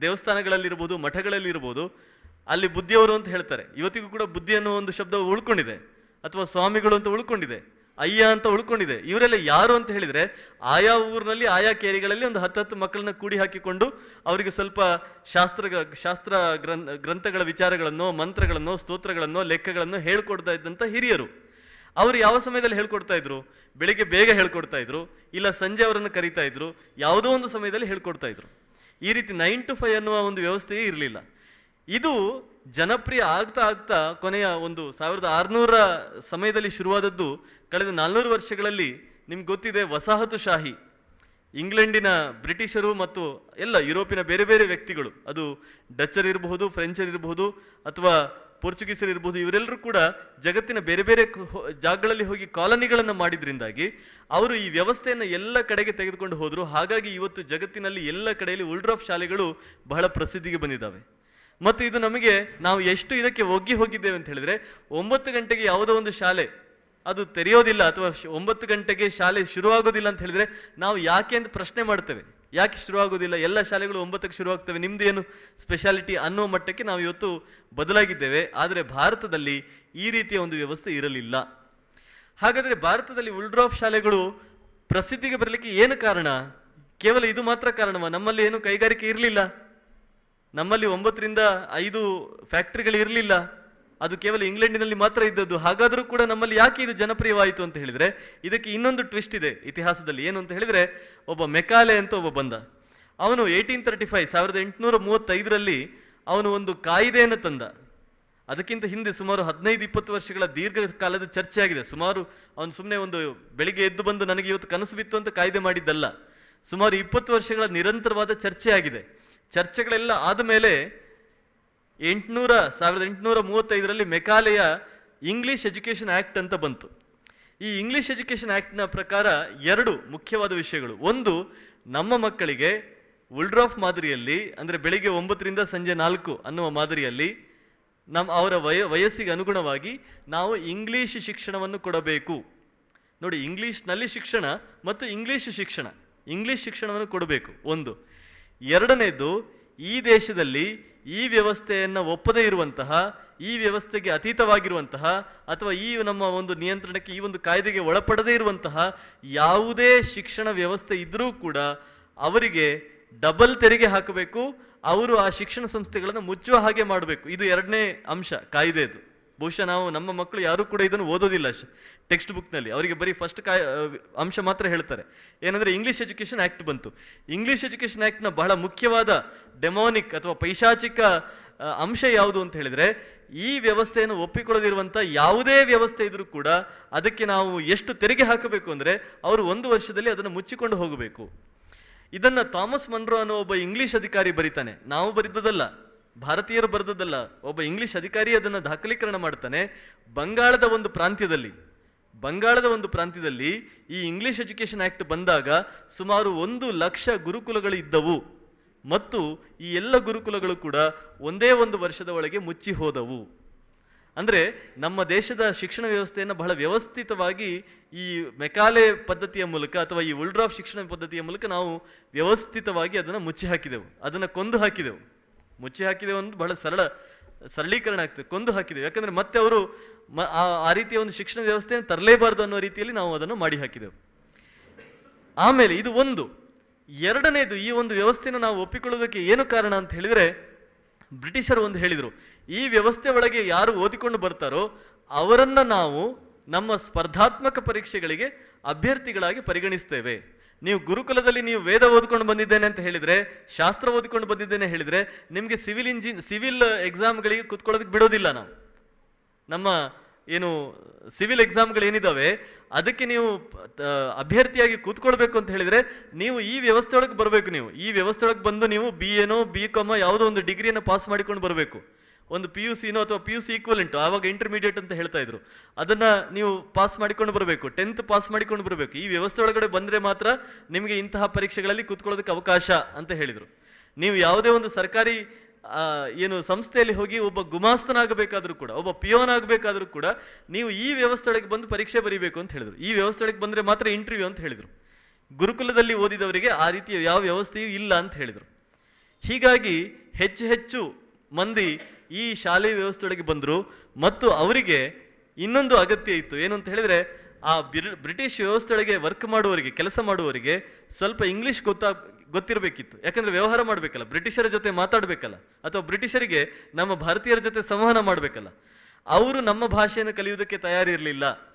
[SPEAKER 1] ದೇವಸ್ಥಾನಗಳಲ್ಲಿರ್ಬೋದು, ಮಠಗಳಲ್ಲಿರ್ಬೋದು ಅಲ್ಲಿ ಬುದ್ಧಿಯವರು ಅಂತ ಹೇಳ್ತಾರೆ. ಇವತ್ತಿಗೂ ಕೂಡ ಬುದ್ಧಿ ಅನ್ನೋ ಒಂದು ಶಬ್ದ ಉಳ್ಕೊಂಡಿದೆ. ಅಥವಾ ಸ್ವಾಮಿಗಳು ಅಂತ ಉಳ್ಕೊಂಡಿದೆ. ಅಯ್ಯ ಅಂತ ಉಳ್ಕೊಂಡಿದೆ. ಇವರೆಲ್ಲ ಯಾರು ಅಂತ ಹೇಳಿದ್ರೆ ಆಯಾ ಊರಿನಲ್ಲಿ, ಆಯಾ ಕೇರಿಗಳಲ್ಲಿ ಒಂದು ಹತ್ತತ್ತು ಮಕ್ಕಳನ್ನ ಕೂಡಿ ಹಾಕಿಕೊಂಡು ಅವರಿಗೆ ಸ್ವಲ್ಪ ಶಾಸ್ತ್ರ ಶಾಸ್ತ್ರ ಗ್ರಂಥ, ಗ್ರಂಥಗಳ ವಿಚಾರಗಳನ್ನು, ಮಂತ್ರಗಳನ್ನು, ಸ್ತೋತ್ರಗಳನ್ನು, ಲೆಕ್ಕಗಳನ್ನು ಹೇಳ್ಕೊಡ್ತಾ ಇದ್ದಂಥ ಹಿರಿಯರು. ಅವರು ಯಾವ ಸಮಯದಲ್ಲಿ ಹೇಳ್ಕೊಡ್ತಾ ಇದ್ರು? ಬೆಳಿಗ್ಗೆ ಬೇಗ ಹೇಳ್ಕೊಡ್ತಾ ಇದ್ರು, ಇಲ್ಲ ಸಂಜೆ ಅವರನ್ನು ಕರೀತಾ ಇದ್ರು, ಯಾವುದೋ ಒಂದು ಸಮಯದಲ್ಲಿ ಹೇಳ್ಕೊಡ್ತಾ ಇದ್ರು. ಈ ರೀತಿ ನೈನ್ ಟು ಫೈವ್ ಅನ್ನುವ ಒಂದು ವ್ಯವಸ್ಥೆಯೇ ಇರಲಿಲ್ಲ. ಇದು ಜನಪ್ರಿಯ ಆಗ್ತಾ ಆಗ್ತಾ ಕೊನೆಯ ಒಂದು ಸಾವಿರದ ಆರುನೂರ ಸಮಯದಲ್ಲಿ ಶುರುವಾದದ್ದು ಕಳೆದ ನಾಲ್ನೂರು ವರ್ಷಗಳಲ್ಲಿ ನಿಮ್ಗೆ ಗೊತ್ತಿದೆ ವಸಾಹತುಶಾಹಿ. ಇಂಗ್ಲೆಂಡಿನ ಬ್ರಿಟಿಷರು ಮತ್ತು ಎಲ್ಲ ಯುರೋಪಿನ ಬೇರೆ ಬೇರೆ ವ್ಯಕ್ತಿಗಳು, ಅದು ಡಚ್ಚರ್ ಇರಬಹುದು, ಫ್ರೆಂಚರ್ ಇರಬಹುದು ಅಥವಾ ಪೋರ್ಚುಗೀಸರು ಇರಬಹುದು, ಇವರೆಲ್ಲರೂ ಕೂಡ ಜಗತ್ತಿನ ಬೇರೆ ಬೇರೆ ಜಾಗಗಳಲ್ಲಿ ಹೋಗಿ ಕಾಲನಿಗಳನ್ನು ಮಾಡಿದ್ರಿಂದಾಗಿ ಅವರು ಈ ವ್ಯವಸ್ಥೆಯನ್ನು ಎಲ್ಲ ಕಡೆಗೆ ತೆಗೆದುಕೊಂಡು ಹೋದರು. ಹಾಗಾಗಿ ಇವತ್ತು ಜಗತ್ತಿನಲ್ಲಿ ಎಲ್ಲ ಕಡೆಯಲ್ಲಿ ಉಲ್ಡ್ರಾಫ್ ಶಾಲೆಗಳು ಬಹಳ ಪ್ರಸಿದ್ಧಿಗೆ ಬಂದಿದ್ದಾವೆ. ಮತ್ತು ಇದು ನಮಗೆ ನಾವು ಎಷ್ಟು ಇದಕ್ಕೆ ಒಗ್ಗಿ ಹೋಗಿದ್ದೇವೆ ಅಂತ ಹೇಳಿದ್ರೆ ಒಂಬತ್ತು ಗಂಟೆಗೆ ಯಾವುದೋ ಒಂದು ಶಾಲೆ, ಅದು ತೆರೆಯೋದಿಲ್ಲ ಅಥವಾ ಒಂಬತ್ತು ಗಂಟೆಗೆ ಶಾಲೆ ಶುರುವಾಗೋದಿಲ್ಲ ಅಂತ ಹೇಳಿದ್ರೆ ನಾವು ಯಾಕೆ ಅಂತ ಪ್ರಶ್ನೆ ಮಾಡ್ತೇವೆ. ಯಾಕೆ ಶುರುವಾಗೋದಿಲ್ಲ? ಎಲ್ಲ ಶಾಲೆಗಳು ಒಂಬತ್ತಕ್ಕೆ ಶುರುವಾಗ್ತವೆ. ನಿಮ್ದು ಏನು ಸ್ಪೆಷಾಲಿಟಿ ಅನ್ನೋ ಮಟ್ಟಕ್ಕೆ ನಾವು ಇವತ್ತು ಬದಲಾಗಿದ್ದೇವೆ. ಆದರೆ ಭಾರತದಲ್ಲಿ ಈ ರೀತಿಯ ಒಂದು ವ್ಯವಸ್ಥೆ ಇರಲಿಲ್ಲ. ಹಾಗಾದರೆ ಭಾರತದಲ್ಲಿ ಉಲ್ಡ್ರಾಫ್ ಶಾಲೆಗಳು ಪ್ರಸಿದ್ಧಿಗೆ ಬರಲಿಕ್ಕೆ ಏನು ಕಾರಣ? ಕೇವಲ ಇದು ಮಾತ್ರ ಕಾರಣವ? ನಮ್ಮಲ್ಲಿ ಏನು ಕೈಗಾರಿಕೆ ಇರಲಿಲ್ಲ? ನಮ್ಮಲ್ಲಿ ಒಂಬತ್ತರಿಂದ ಐದು ಫ್ಯಾಕ್ಟ್ರಿಗಳು ಇರಲಿಲ್ಲ. ಅದು ಕೇವಲ ಇಂಗ್ಲೆಂಡಿನಲ್ಲಿ ಮಾತ್ರ ಇದ್ದದ್ದು. ಹಾಗಾದರೂ ಕೂಡ ನಮ್ಮಲ್ಲಿ ಯಾಕೆ ಇದು ಜನಪ್ರಿಯವಾಯಿತು ಅಂತ ಹೇಳಿದರೆ, ಇದಕ್ಕೆ ಇನ್ನೊಂದು ಟ್ವಿಸ್ಟ್ ಇದೆ ಇತಿಹಾಸದಲ್ಲಿ. ಏನು ಅಂತ ಹೇಳಿದರೆ, ಒಬ್ಬ ಮೆಕಾಲೆ ಅಂತ ಒಬ್ಬ ಬಂದ. ಅವನು ಏಯ್ಟೀನ್ ತರ್ಟಿ ಫೈವ್, ಸಾವಿರದ ಎಂಟುನೂರ ಮೂವತ್ತೈದರಲ್ಲಿ ಅವನು ಒಂದು ಕಾಯಿದೆಯನ್ನು ತಂದ. ಅದಕ್ಕಿಂತ ಹಿಂದೆ ಸುಮಾರು ಹದಿನೈದು, ಇಪ್ಪತ್ತು ವರ್ಷಗಳ ದೀರ್ಘಕಾಲದ ಚರ್ಚೆ ಆಗಿದೆ ಸುಮಾರು ಅವನು ಸುಮ್ಮನೆ ಒಂದು ಬೆಳಿಗ್ಗೆ ಎದ್ದು ಬಂದು ನನಗೆ ಇವತ್ತು ಕನಸು ಬಿತ್ತು ಅಂತ ಕಾಯ್ದೆ ಮಾಡಿದ್ದಲ್ಲ. ಸುಮಾರು ಇಪ್ಪತ್ತು ವರ್ಷಗಳ ನಿರಂತರವಾದ ಚರ್ಚೆ ಆಗಿದೆ ಚರ್ಚೆಗಳೆಲ್ಲ ಆದಮೇಲೆ ಎಂಟುನೂರ, ಸಾವಿರದ ಎಂಟುನೂರ ಮೂವತ್ತೈದರಲ್ಲಿ ಮೆಕಾಲೆಯ ಇಂಗ್ಲಿಷ್ ಎಜುಕೇಷನ್ ಆ್ಯಕ್ಟ್ ಅಂತ ಬಂತು. ಈ ಇಂಗ್ಲಿಷ್ ಎಜುಕೇಷನ್ ಆ್ಯಕ್ಟ್ನ ಪ್ರಕಾರ ಎರಡು ಮುಖ್ಯವಾದ ವಿಷಯಗಳು. ಒಂದು, ನಮ್ಮ ಮಕ್ಕಳಿಗೆ ಉಲ್ಡ್ರಾಫ್ ಮಾದರಿಯಲ್ಲಿ, ಅಂದರೆ ಬೆಳಿಗ್ಗೆ ಒಂಬತ್ತರಿಂದ ಸಂಜೆ ನಾಲ್ಕು ಅನ್ನುವ ಮಾದರಿಯಲ್ಲಿ ನಮ್ಮ ಅವರ ವಯ, ವಯಸ್ಸಿಗೆ ಅನುಗುಣವಾಗಿ ನಾವು ಇಂಗ್ಲೀಷ್ ಶಿಕ್ಷಣವನ್ನು ಕೊಡಬೇಕು. ನೋಡಿ ಇಂಗ್ಲಿಷ್ನಲ್ಲಿ ಶಿಕ್ಷಣ ಮತ್ತು ಇಂಗ್ಲೀಷ್ ಶಿಕ್ಷಣ. ಇಂಗ್ಲೀಷ್ ಶಿಕ್ಷಣವನ್ನು ಕೊಡಬೇಕು. ಒಂದು ಎರಡನೇದು, ಈ ದೇಶದಲ್ಲಿ ಈ ವ್ಯವಸ್ಥೆಯನ್ನು ಒಪ್ಪದೇ ಇರುವಂತಹ, ಈ ವ್ಯವಸ್ಥೆಗೆ ಅತೀತವಾಗಿರುವಂತಹ, ಅಥವಾ ಈ ನಮ್ಮ ಒಂದು ನಿಯಂತ್ರಣಕ್ಕೆ ಈ ಒಂದು ಕಾಯ್ದೆಗೆ ಒಳಪಡದೇ ಇರುವಂತಹ ಯಾವುದೇ ಶಿಕ್ಷಣ ವ್ಯವಸ್ಥೆ ಇದ್ದರೂ ಕೂಡ ಅವರಿಗೆ ಡಬಲ್ ತೆರಿಗೆ ಹಾಕಬೇಕು, ಅವರು ಆ ಶಿಕ್ಷಣ ಸಂಸ್ಥೆಗಳನ್ನು ಮುಚ್ಚುವ ಹಾಗೆ ಮಾಡಬೇಕು. ಇದು ಎರಡನೇ ಅಂಶ, ಕಾಯ್ದೆದು. ಬಹುಶಃ ನಾವು ನಮ್ಮ ಮಕ್ಕಳು ಯಾರೂ ಕೂಡ ಇದನ್ನು ಓದೋದಿಲ್ಲ ಟೆಕ್ಸ್ಟ್ ಬುಕ್ನಲ್ಲಿ ಅವರಿಗೆ ಬರೀ ಫಸ್ಟ್ ಕಾಯ ಅಂಶ ಮಾತ್ರ ಹೇಳ್ತಾರೆ. ಏನಂದರೆ ಇಂಗ್ಲೀಷ್ ಎಜುಕೇಷನ್ ಆ್ಯಕ್ಟ್ ಬಂತು. ಇಂಗ್ಲೀಷ್ ಎಜುಕೇಷನ್ ಆ್ಯಕ್ಟ್ನ ಬಹಳ ಮುಖ್ಯವಾದ ಡೆಮೋನಿಕ್ ಅಥವಾ ಪೈಶಾಚಿಕ ಅಂಶ ಯಾವುದು ಅಂತ ಹೇಳಿದರೆ, ಈ ವ್ಯವಸ್ಥೆಯನ್ನು ಒಪ್ಪಿಕೊಳ್ಳದಿರುವಂಥ ಯಾವುದೇ ವ್ಯವಸ್ಥೆ ಇದ್ರೂ ಕೂಡ ಅದಕ್ಕೆ ನಾವು ಎಷ್ಟು ತೆರಿಗೆ ಹಾಕಬೇಕು ಅಂದರೆ ಅವರು ಒಂದು ವರ್ಷದಲ್ಲಿ ಅದನ್ನು ಮುಚ್ಚಿಕೊಂಡು ಹೋಗಬೇಕು. ಇದನ್ನು ಥಾಮಸ್ ಮನ್ರೋ ಅನ್ನೋ ಒಬ್ಬ ಇಂಗ್ಲೀಷ್ ಅಧಿಕಾರಿ ಬರೀತಾನೆ. ನಾವು ಬರೆದದಲ್ಲ ಭಾರತೀಯರು ಬರೆದದ್ದಲ್ಲ, ಒಬ್ಬ ಇಂಗ್ಲಿಷ್ ಅಧಿಕಾರಿ ಅದನ್ನು ದಾಖಲೀಕರಣ ಮಾಡ್ತಾನೆ. ಬಂಗಾಳದ ಒಂದು ಪ್ರಾಂತ್ಯದಲ್ಲಿ, ಬಂಗಾಳದ ಒಂದು ಪ್ರಾಂತ್ಯದಲ್ಲಿ ಈ ಇಂಗ್ಲಿಷ್ ಎಜುಕೇಷನ್ ಆ್ಯಕ್ಟ್ ಬಂದಾಗ ಸುಮಾರು ಒಂದು ಲಕ್ಷ ಗುರುಕುಲಗಳು ಇದ್ದವು. ಮತ್ತು ಈ ಎಲ್ಲ ಗುರುಕುಲಗಳು ಕೂಡ ಒಂದೇ ಒಂದು ವರ್ಷದ ಒಳಗೆ ಮುಚ್ಚಿ ಹೋದವು. ಅಂದರೆ ನಮ್ಮ ದೇಶದ ಶಿಕ್ಷಣ ವ್ಯವಸ್ಥೆಯನ್ನು ಬಹಳ ವ್ಯವಸ್ಥಿತವಾಗಿ ಈ ಮೆಕಾಲೆ ಪದ್ಧತಿಯ ಮೂಲಕ ಅಥವಾ ಈ ಉಲ್ಡ್ರಾಫ್ ಶಿಕ್ಷಣ ಪದ್ಧತಿಯ ಮೂಲಕ ನಾವು ವ್ಯವಸ್ಥಿತವಾಗಿ ಅದನ್ನು ಮುಚ್ಚಿ ಹಾಕಿದೆವು ಅದನ್ನು ಕೊಂದು ಹಾಕಿದೆವು. ಮುಚ್ಚಿ ಹಾಕಿದೆ ಒಂದು ಬಹಳ ಸರಳ ಸರಳೀಕರಣ ಆಗ್ತದೆ, ಕೊಂದು ಹಾಕಿದೆವು ಯಾಕಂದರೆ ಮತ್ತೆ ಅವರು ಮ ಆ ರೀತಿಯ ಒಂದು ಶಿಕ್ಷಣ ವ್ಯವಸ್ಥೆಯನ್ನು ತರಲೇಬಾರದು ಅನ್ನೋ ರೀತಿಯಲ್ಲಿ ನಾವು ಅದನ್ನು ಮಾಡಿ ಹಾಕಿದೆವು. ಆಮೇಲೆ ಇದು ಒಂದು. ಎರಡನೇದು, ಈ ಒಂದು ವ್ಯವಸ್ಥೆಯನ್ನು ನಾವು ಒಪ್ಪಿಕೊಳ್ಳೋದಕ್ಕೆ ಏನು ಕಾರಣ ಅಂತ ಹೇಳಿದರೆ, ಬ್ರಿಟಿಷರು ಒಂದು ಹೇಳಿದರು, ಈ ವ್ಯವಸ್ಥೆ ಒಳಗೆ ಯಾರು ಓದಿಕೊಂಡು ಬರ್ತಾರೋ ಅವರನ್ನು ನಾವು ನಮ್ಮ ಸ್ಪರ್ಧಾತ್ಮಕ ಪರೀಕ್ಷೆಗಳಿಗೆ ಅಭ್ಯರ್ಥಿಗಳಾಗಿ ಪರಿಗಣಿಸ್ತೇವೆ. ನೀವು ಗುರುಕುಲದಲ್ಲಿ ನೀವು ವೇದ ಓದ್ಕೊಂಡು ಬಂದಿದ್ದೇನೆ ಅಂತ ಹೇಳಿದ್ರೆ, ಶಾಸ್ತ್ರ ಓದಿಕೊಂಡು ಬಂದಿದ್ದೇನೆ ಹೇಳಿದ್ರೆ, ನಿಮಗೆ ಸಿವಿಲ್ ಇಂಜಿನ್, ಸಿವಿಲ್ ಎಕ್ಸಾಮ್ಗಳಿಗೆ ಕೂತ್ಕೊಳ್ಳೋದಕ್ಕೆ ಬಿಡೋದಿಲ್ಲ ನಾವು. ನಮ್ಮ ಏನು ಸಿವಿಲ್ ಎಕ್ಸಾಮ್ಗಳು ಏನಿದ್ದಾವೆ ಅದಕ್ಕೆ ನೀವು ಅಭ್ಯರ್ಥಿಯಾಗಿ ಕೂತ್ಕೊಳ್ಬೇಕು ಅಂತ ಹೇಳಿದ್ರೆ, ನೀವು ಈ ವ್ಯವಸ್ಥೆ ಒಳಗೆ ಬರಬೇಕು ನೀವು. ಈ ವ್ಯವಸ್ಥೆ ಒಳಗೆ ಬಂದು ನೀವು ಬಿ ಎನೋ ಬಿ ಕಾಮೋ ಯಾವುದೋ ಒಂದು ಡಿಗ್ರಿಯನ್ನು ಪಾಸ್ ಮಾಡಿಕೊಂಡು ಬರಬೇಕು. ಒಂದು ಪಿ ಯು ಸಿನೋ ಅಥವಾ ಪಿ ಯು ಸಿ ಈಕ್ವಲೆಂಟು ಆವಾಗ ಇಂಟರ್ಮೀಡಿಯೇಟ್ ಅಂತ ಹೇಳ್ತಾ ಇದ್ರು. ಅದನ್ನು ನೀವು ಪಾಸ್ ಮಾಡಿಕೊಂಡು ಬರಬೇಕು. ಟೆಂತ್ ಪಾಸ್ ಮಾಡಿಕೊಂಡು ಬರಬೇಕು. ಈ ವ್ಯವಸ್ಥೆ ಒಳಗಡೆ ಬಂದರೆ ಮಾತ್ರ ನಿಮಗೆ ಇಂತಹ ಪರೀಕ್ಷೆಗಳಲ್ಲಿ ಕೂತ್ಕೊಳ್ಳೋದಕ್ಕೆ ಅವಕಾಶ ಅಂತ ಹೇಳಿದರು. ನೀವು ಯಾವುದೇ ಒಂದು ಸರ್ಕಾರಿ ಏನು ಸಂಸ್ಥೆಯಲ್ಲಿ ಹೋಗಿ ಒಬ್ಬ ಗುಮಾಸ್ತನಾಗಬೇಕಾದ್ರೂ ಕೂಡ, ಒಬ್ಬ ಪಿಯೋನ್ ಆಗಬೇಕಾದ್ರೂ ಕೂಡ ನೀವು ಈ ವ್ಯವಸ್ಥೆ ಒಳಗೆ ಬಂದು ಪರೀಕ್ಷೆ ಬರೀಬೇಕು ಅಂತ ಹೇಳಿದರು. ಈ ವ್ಯವಸ್ಥೆ ಒಳಗೆ ಬಂದರೆ ಮಾತ್ರ ಇಂಟರ್ವ್ಯೂ ಅಂತ ಹೇಳಿದರು. ಗುರುಕುಲದಲ್ಲಿ ಓದಿದವರಿಗೆ ಆ ರೀತಿಯ ಯಾವ ವ್ಯವಸ್ಥೆಯೂ ಇಲ್ಲ ಅಂತ ಹೇಳಿದರು. ಹೀಗಾಗಿ ಹೆಚ್ಚು ಹೆಚ್ಚು ಮಂದಿ ಈ ಶಾಲೆ ವ್ಯವಸ್ಥೆಯೊಳಗೆ ಬಂದರು ಮತ್ತು ಅವರಿಗೆ ಇನ್ನೊಂದು ಅಗತ್ಯ ಇತ್ತು. ಏನು ಅಂತ ಹೇಳಿದರೆ, ಆ ಬಿರ್- ಬ್ರಿಟಿಷ್ ವ್ಯವಸ್ಥೆಯೊಳಗೆ ವರ್ಕ್ ಮಾಡುವವರಿಗೆ, ಕೆಲಸ ಮಾಡುವವರಿಗೆ ಸ್ವಲ್ಪ ಇಂಗ್ಲೀಷ್ ಗೊತ್ತಾ, ಗೊತ್ತಿರಬೇಕಿತ್ತು. ಯಾಕಂದರೆ ವ್ಯವಹಾರ ಮಾಡಬೇಕಲ್ಲ, ಬ್ರಿಟಿಷರ ಜೊತೆ ಮಾತಾಡಬೇಕಲ್ಲ, ಅಥವಾ ಬ್ರಿಟಿಷರಿಗೆ ನಮ್ಮ ಭಾರತೀಯರ ಜೊತೆ ಸಂವಹನ ಮಾಡಬೇಕಲ್ಲ. ಅವರು ನಮ್ಮ ಭಾಷೆಯನ್ನು ಕಲಿಯುವುದಕ್ಕೆ ತಯಾರಿರಲಿಲ್ಲ.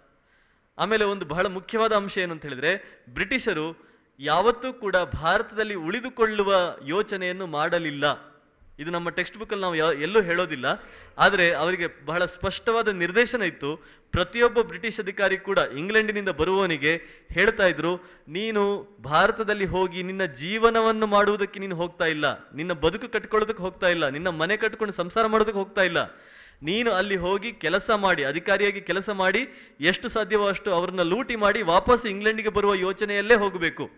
[SPEAKER 1] ಆಮೇಲೆ ಒಂದು ಬಹಳ ಮುಖ್ಯವಾದ ಅಂಶ ಏನು ಅಂತ ಹೇಳಿದ್ರೆ, ಬ್ರಿಟಿಷರು ಯಾವತ್ತೂ ಕೂಡ ಭಾರತದಲ್ಲಿ ಉಳಿದುಕೊಳ್ಳುವ ಯೋಚನೆಯನ್ನು ಮಾಡಲಿಲ್ಲ. ಇದು ನಮ್ಮ ಟೆಕ್ಸ್ಟ್ ಬುಕ್ಕಲ್ಲಿ ನಾವು ಎಲ್ಲೂ ಹೇಳೋದಿಲ್ಲ. ಆದರೆ ಅವರಿಗೆ ಬಹಳ ಸ್ಪಷ್ಟವಾದ ನಿರ್ದೇಶನ ಇತ್ತು. ಪ್ರತಿಯೊಬ್ಬ ಬ್ರಿಟಿಷ್ ಅಧಿಕಾರಿ ಕೂಡ ಇಂಗ್ಲೆಂಡಿನಿಂದ ಬರುವವನಿಗೆ ಹೇಳ್ತಾ ಇದ್ರು, ನೀನು ಭಾರತದಲ್ಲಿ ಹೋಗಿ ನಿನ್ನ ಜೀವನವನ್ನು ಮಾಡುವುದಕ್ಕೆ ನೀನು ಹೋಗ್ತಾ ಇಲ್ಲ. ನಿನ್ನ ಬದುಕು ಕಟ್ಕೊಳ್ಳೋದಕ್ಕೆ ಹೋಗ್ತಾ ಇಲ್ಲ. ನಿನ್ನ ಮನೆ ಕಟ್ಕೊಂಡು ಸಂಸಾರ ಮಾಡೋದಕ್ಕೆ ಹೋಗ್ತಾ ಇಲ್ಲ. ನೀನು ಅಲ್ಲಿ ಹೋಗಿ ಕೆಲಸ ಮಾಡಿ, ಅಧಿಕಾರಿಯಾಗಿ ಕೆಲಸ ಮಾಡಿ, ಎಷ್ಟು ಸಾಧ್ಯವೋ ಅಷ್ಟು ಅವ್ರನ್ನ ಲೂಟಿ ಮಾಡಿ ವಾಪಸ್ ಇಂಗ್ಲೆಂಡಿಗೆ ಬರುವ ಯೋಚನೆಯಲ್ಲೇ ಹೋಗಬೇಕು.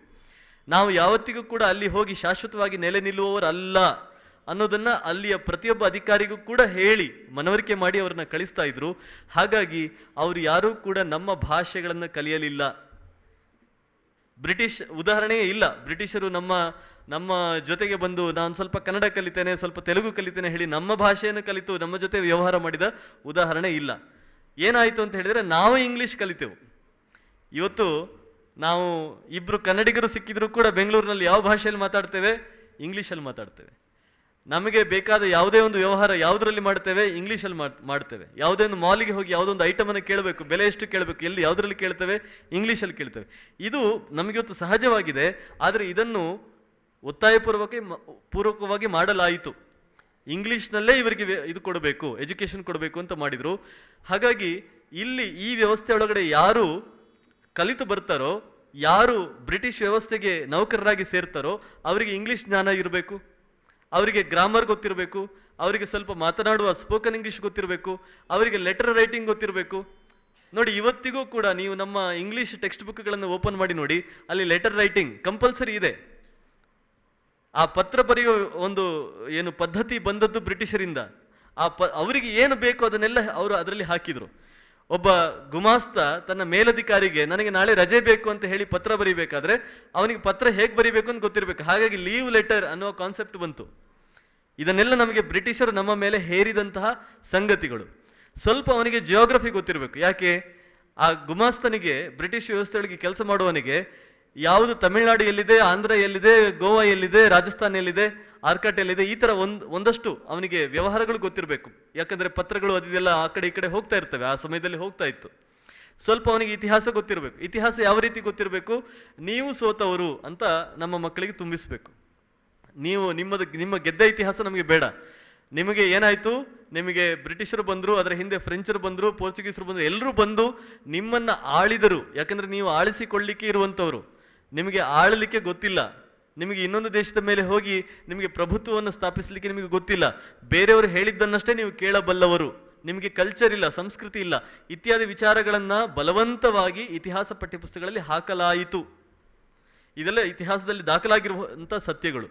[SPEAKER 1] ನಾವು ಯಾವತ್ತಿಗೂ ಕೂಡ ಅಲ್ಲಿ ಹೋಗಿ ಶಾಶ್ವತವಾಗಿ ನೆಲೆ ನಿಲ್ಲುವವರಲ್ಲ. ಅನ್ನೋದನ್ನ ಅಲ್ಲಿಯ ಪ್ರತಿಯೊಬ್ಬ ಅಧಿಕಾರಿಗೂ ಕೂಡ ಹೇಳಿ ಮನವರಿಕೆ ಮಾಡಿ ಅವ್ರನ್ನ ಕಳಿಸ್ತಾ ಇದ್ರು. ಹಾಗಾಗಿ ಅವರು ಯಾರೂ ಕೂಡ ನಮ್ಮ ಭಾಷೆಗಳನ್ನು ಕಲಿಯಲಿಲ್ಲ. ಬ್ರಿಟಿಷ್ ಉದಾಹರಣೆಯೇ ಇಲ್ಲ. ಬ್ರಿಟಿಷರು ನಮ್ಮ ನಮ್ಮ ಜೊತೆಗೆ ಬಂದು ನಾನು ಸ್ವಲ್ಪ ಕನ್ನಡ ಕಲಿತೇನೆ, ಸ್ವಲ್ಪ ತೆಲುಗು ಕಲಿತೇನೆ ಹೇಳಿ ನಮ್ಮ ಭಾಷೆಯನ್ನು ಕಲಿತು ನಮ್ಮ ಜೊತೆ ವ್ಯವಹಾರ ಮಾಡಿದ ಉದಾಹರಣೆ ಇಲ್ಲ. ಏನಾಯಿತು ಅಂತ ಹೇಳಿದರೆ ನಾವು ಇಂಗ್ಲೀಷ್ ಕಲಿತೆವು. ಇವತ್ತು ನಾವು ಇಬ್ಬರು ಕನ್ನಡಿಗರು ಸಿಕ್ಕಿದ್ರು ಕೂಡ ಬೆಂಗಳೂರಿನಲ್ಲಿ ಯಾವ ಭಾಷೆಯಲ್ಲಿ ಮಾತಾಡ್ತೇವೆ? ಇಂಗ್ಲೀಷಲ್ಲಿ ಮಾತಾಡ್ತೇವೆ. ನಮಗೆ ಬೇಕಾದ ಯಾವುದೇ ಒಂದು ವ್ಯವಹಾರ ಯಾವುದರಲ್ಲಿ ಮಾಡ್ತೇವೆ? ಇಂಗ್ಲೀಷಲ್ಲಿ ಮಾಡ್- ಮಾಡ್ತೇವೆ. ಯಾವುದೇ ಒಂದು ಮಾಲಿಗೆ ಹೋಗಿ ಯಾವುದೋ ಒಂದು ಐಟಮನ್ನು ಕೇಳಬೇಕು, ಬೆಲೆ ಎಷ್ಟು ಕೇಳಬೇಕು, ಎಲ್ಲಿ ಯಾವುದರಲ್ಲಿ ಕೇಳ್ತೇವೆ? ಇಂಗ್ಲೀಷಲ್ಲಿ ಕೇಳ್ತೇವೆ. ಇದು ನಮಗಿವತ್ತು ಸಹಜವಾಗಿದೆ, ಆದರೆ ಇದನ್ನು ಒತ್ತಾಯಪೂರ್ವಕ ಪೂರ್ವಕವಾಗಿ ಮಾಡಲಾಯಿತು. ಇಂಗ್ಲೀಷ್ನಲ್ಲೇ ಇವರಿಗೆ ಇದು ಕೊಡಬೇಕು ಎಜುಕೇಷನ್ ಕೊಡಬೇಕು ಅಂತ ಮಾಡಿದರು. ಹಾಗಾಗಿ ಇಲ್ಲಿ ಈ ವ್ಯವಸ್ಥೆ ಒಳಗಡೆ ಯಾರು ಕಲಿತು ಬರ್ತಾರೋ, ಯಾರು ಬ್ರಿಟಿಷ್ ವ್ಯವಸ್ಥೆಗೆ ನೌಕರರಾಗಿ ಸೇರ್ತಾರೋ, ಅವರಿಗೆ ಇಂಗ್ಲೀಷ್ ಜ್ಞಾನ ಇರಬೇಕು. ಅವರಿಗೆ ಗ್ರಾಮರ್ ಗೊತ್ತಿರಬೇಕು, ಅವರಿಗೆ ಸ್ವಲ್ಪ ಮಾತನಾಡುವ ಸ್ಪೋಕನ್ ಇಂಗ್ಲೀಷ್ ಗೊತ್ತಿರಬೇಕು, ಅವರಿಗೆ ಲೆಟರ್ ರೈಟಿಂಗ್ ಗೊತ್ತಿರಬೇಕು. ನೋಡಿ, ಇವತ್ತಿಗೂ ಕೂಡ ನೀವು ನಮ್ಮ ಇಂಗ್ಲೀಷ್ ಟೆಕ್ಸ್ಟ್ ಬುಕ್ಗಳನ್ನು ಓಪನ್ ಮಾಡಿ ನೋಡಿ, ಅಲ್ಲಿ ಲೆಟರ್ ರೈಟಿಂಗ್ ಕಂಪಲ್ಸರಿ ಇದೆ. ಆ ಪತ್ರ ಬರೆಯೋ ಒಂದು ಏನು ಪದ್ಧತಿ ಬಂದದ್ದು ಬ್ರಿಟಿಷರಿಂದ. ಆ ಪ, ಅವರಿಗೆ ಏನು ಬೇಕೋ ಅದನ್ನೆಲ್ಲ ಅವರು ಅದರಲ್ಲಿ ಹಾಕಿದ್ರು. ಒಬ್ಬ ಗುಮಾಸ್ತ ತನ್ನ ಮೇಲಧಿಕಾರಿಗೆ ನನಗೆ ನಾಳೆ ರಜೆ ಬೇಕು ಅಂತ ಹೇಳಿ ಪತ್ರ ಬರೀಬೇಕಾದ್ರೆ ಅವನಿಗೆ ಪತ್ರ ಹೇಗೆ ಬರೀಬೇಕು ಅಂತ ಗೊತ್ತಿರಬೇಕು. ಹಾಗಾಗಿ ಲೀವ್ ಲೆಟರ್ ಅನ್ನೋ ಕಾನ್ಸೆಪ್ಟ್ ಬಂತು. ಇದನ್ನೆಲ್ಲ ನಮಗೆ ಬ್ರಿಟಿಷರು ನಮ್ಮ ಮೇಲೆ ಹೇರಿದಂತಹ ಸಂಗತಿಗಳು. ಸ್ವಲ್ಪ ಅವನಿಗೆ ಜಿಯೋಗ್ರಫಿ ಗೊತ್ತಿರಬೇಕು. ಯಾಕೆ? ಆ ಗುಮಾಸ್ತನಿಗೆ ಬ್ರಿಟಿಷ್ ವ್ಯವಸ್ಥೆಗಳಿಗೆ ಕೆಲಸ ಮಾಡುವವನಿಗೆ ಯಾವುದು ತಮಿಳುನಾಡು ಎಲ್ಲಿದೆ ಆಂಧ್ರ ಎಲ್ಲಿದೆ ಗೋವಾ ಎಲ್ಲಿದೆ ರಾಜಸ್ಥಾನ ಎಲ್ಲಿದೆ ಆರ್ಕಾಟ್ ಎಲ್ಲಿದೆ ಈ ಥರ ಒಂದು, ಒಂದಷ್ಟು ಅವನಿಗೆ ವ್ಯವಹಾರಗಳು ಗೊತ್ತಿರಬೇಕು. ಯಾಕಂದರೆ ಪತ್ರಗಳು ಅದಿದೆಲ್ಲ ಆ ಕಡೆ ಈ ಕಡೆ ಹೋಗ್ತಾ ಇರ್ತವೆ, ಆ ಸಮಯದಲ್ಲಿ ಹೋಗ್ತಾ ಇತ್ತು. ಸ್ವಲ್ಪ ಅವನಿಗೆ ಇತಿಹಾಸ ಗೊತ್ತಿರಬೇಕು. ಇತಿಹಾಸ ಯಾವ ರೀತಿ ಗೊತ್ತಿರಬೇಕು? ನೀವು ಸೋತವರು ಅಂತ ನಮ್ಮ ಮಕ್ಕಳಿಗೆ ತುಂಬಿಸಬೇಕು. ನೀವು ನಿಮ್ಮದು, ನಿಮ್ಮ ಗೆದ್ದ ಇತಿಹಾಸ ನಮಗೆ ಬೇಡ. ನಿಮಗೆ ಏನಾಯಿತು? ನಿಮಗೆ ಬ್ರಿಟಿಷರು ಬಂದರು, ಅದರ ಹಿಂದೆ ಫ್ರೆಂಚರು ಬಂದರು, ಪೋರ್ಚುಗೀಸರು ಬಂದರು, ಎಲ್ಲರೂ ಬಂದು ನಿಮ್ಮನ್ನು ಆಳಿದರು. ಯಾಕಂದರೆ ನೀವು ಆಳಿಸಿಕೊಳ್ಳಿಕ್ಕೆ ಇರುವಂಥವ್ರು. ನಿಮಗೆ ಆಳಲಿಕ್ಕೆ ಗೊತ್ತಿಲ್ಲ. ನಿಮಗೆ ಇನ್ನೊಂದು ದೇಶದ ಮೇಲೆ ಹೋಗಿ ನಿಮಗೆ ಪ್ರಭುತ್ವವನ್ನು ಸ್ಥಾಪಿಸಲಿಕ್ಕೆ ನಿಮಗೆ ಗೊತ್ತಿಲ್ಲ. ಬೇರೆಯವರು ಹೇಳಿದ್ದನ್ನಷ್ಟೇ ನೀವು ಕೇಳಬಲ್ಲವರು. ನಿಮಗೆ ಕಲ್ಚರ್ ಇಲ್ಲ, ಸಂಸ್ಕೃತಿ ಇಲ್ಲ. ಇತ್ಯಾದಿ ವಿಚಾರಗಳನ್ನು ಬಲವಂತವಾಗಿ ಇತಿಹಾಸ ಪಠ್ಯಪುಸ್ತಕಗಳಲ್ಲಿ ಹಾಕಲಾಯಿತು. ಇದೆಲ್ಲ ಇತಿಹಾಸದಲ್ಲಿ ದಾಖಲಾಗಿರುವಂಥ ಸತ್ಯಗಳು.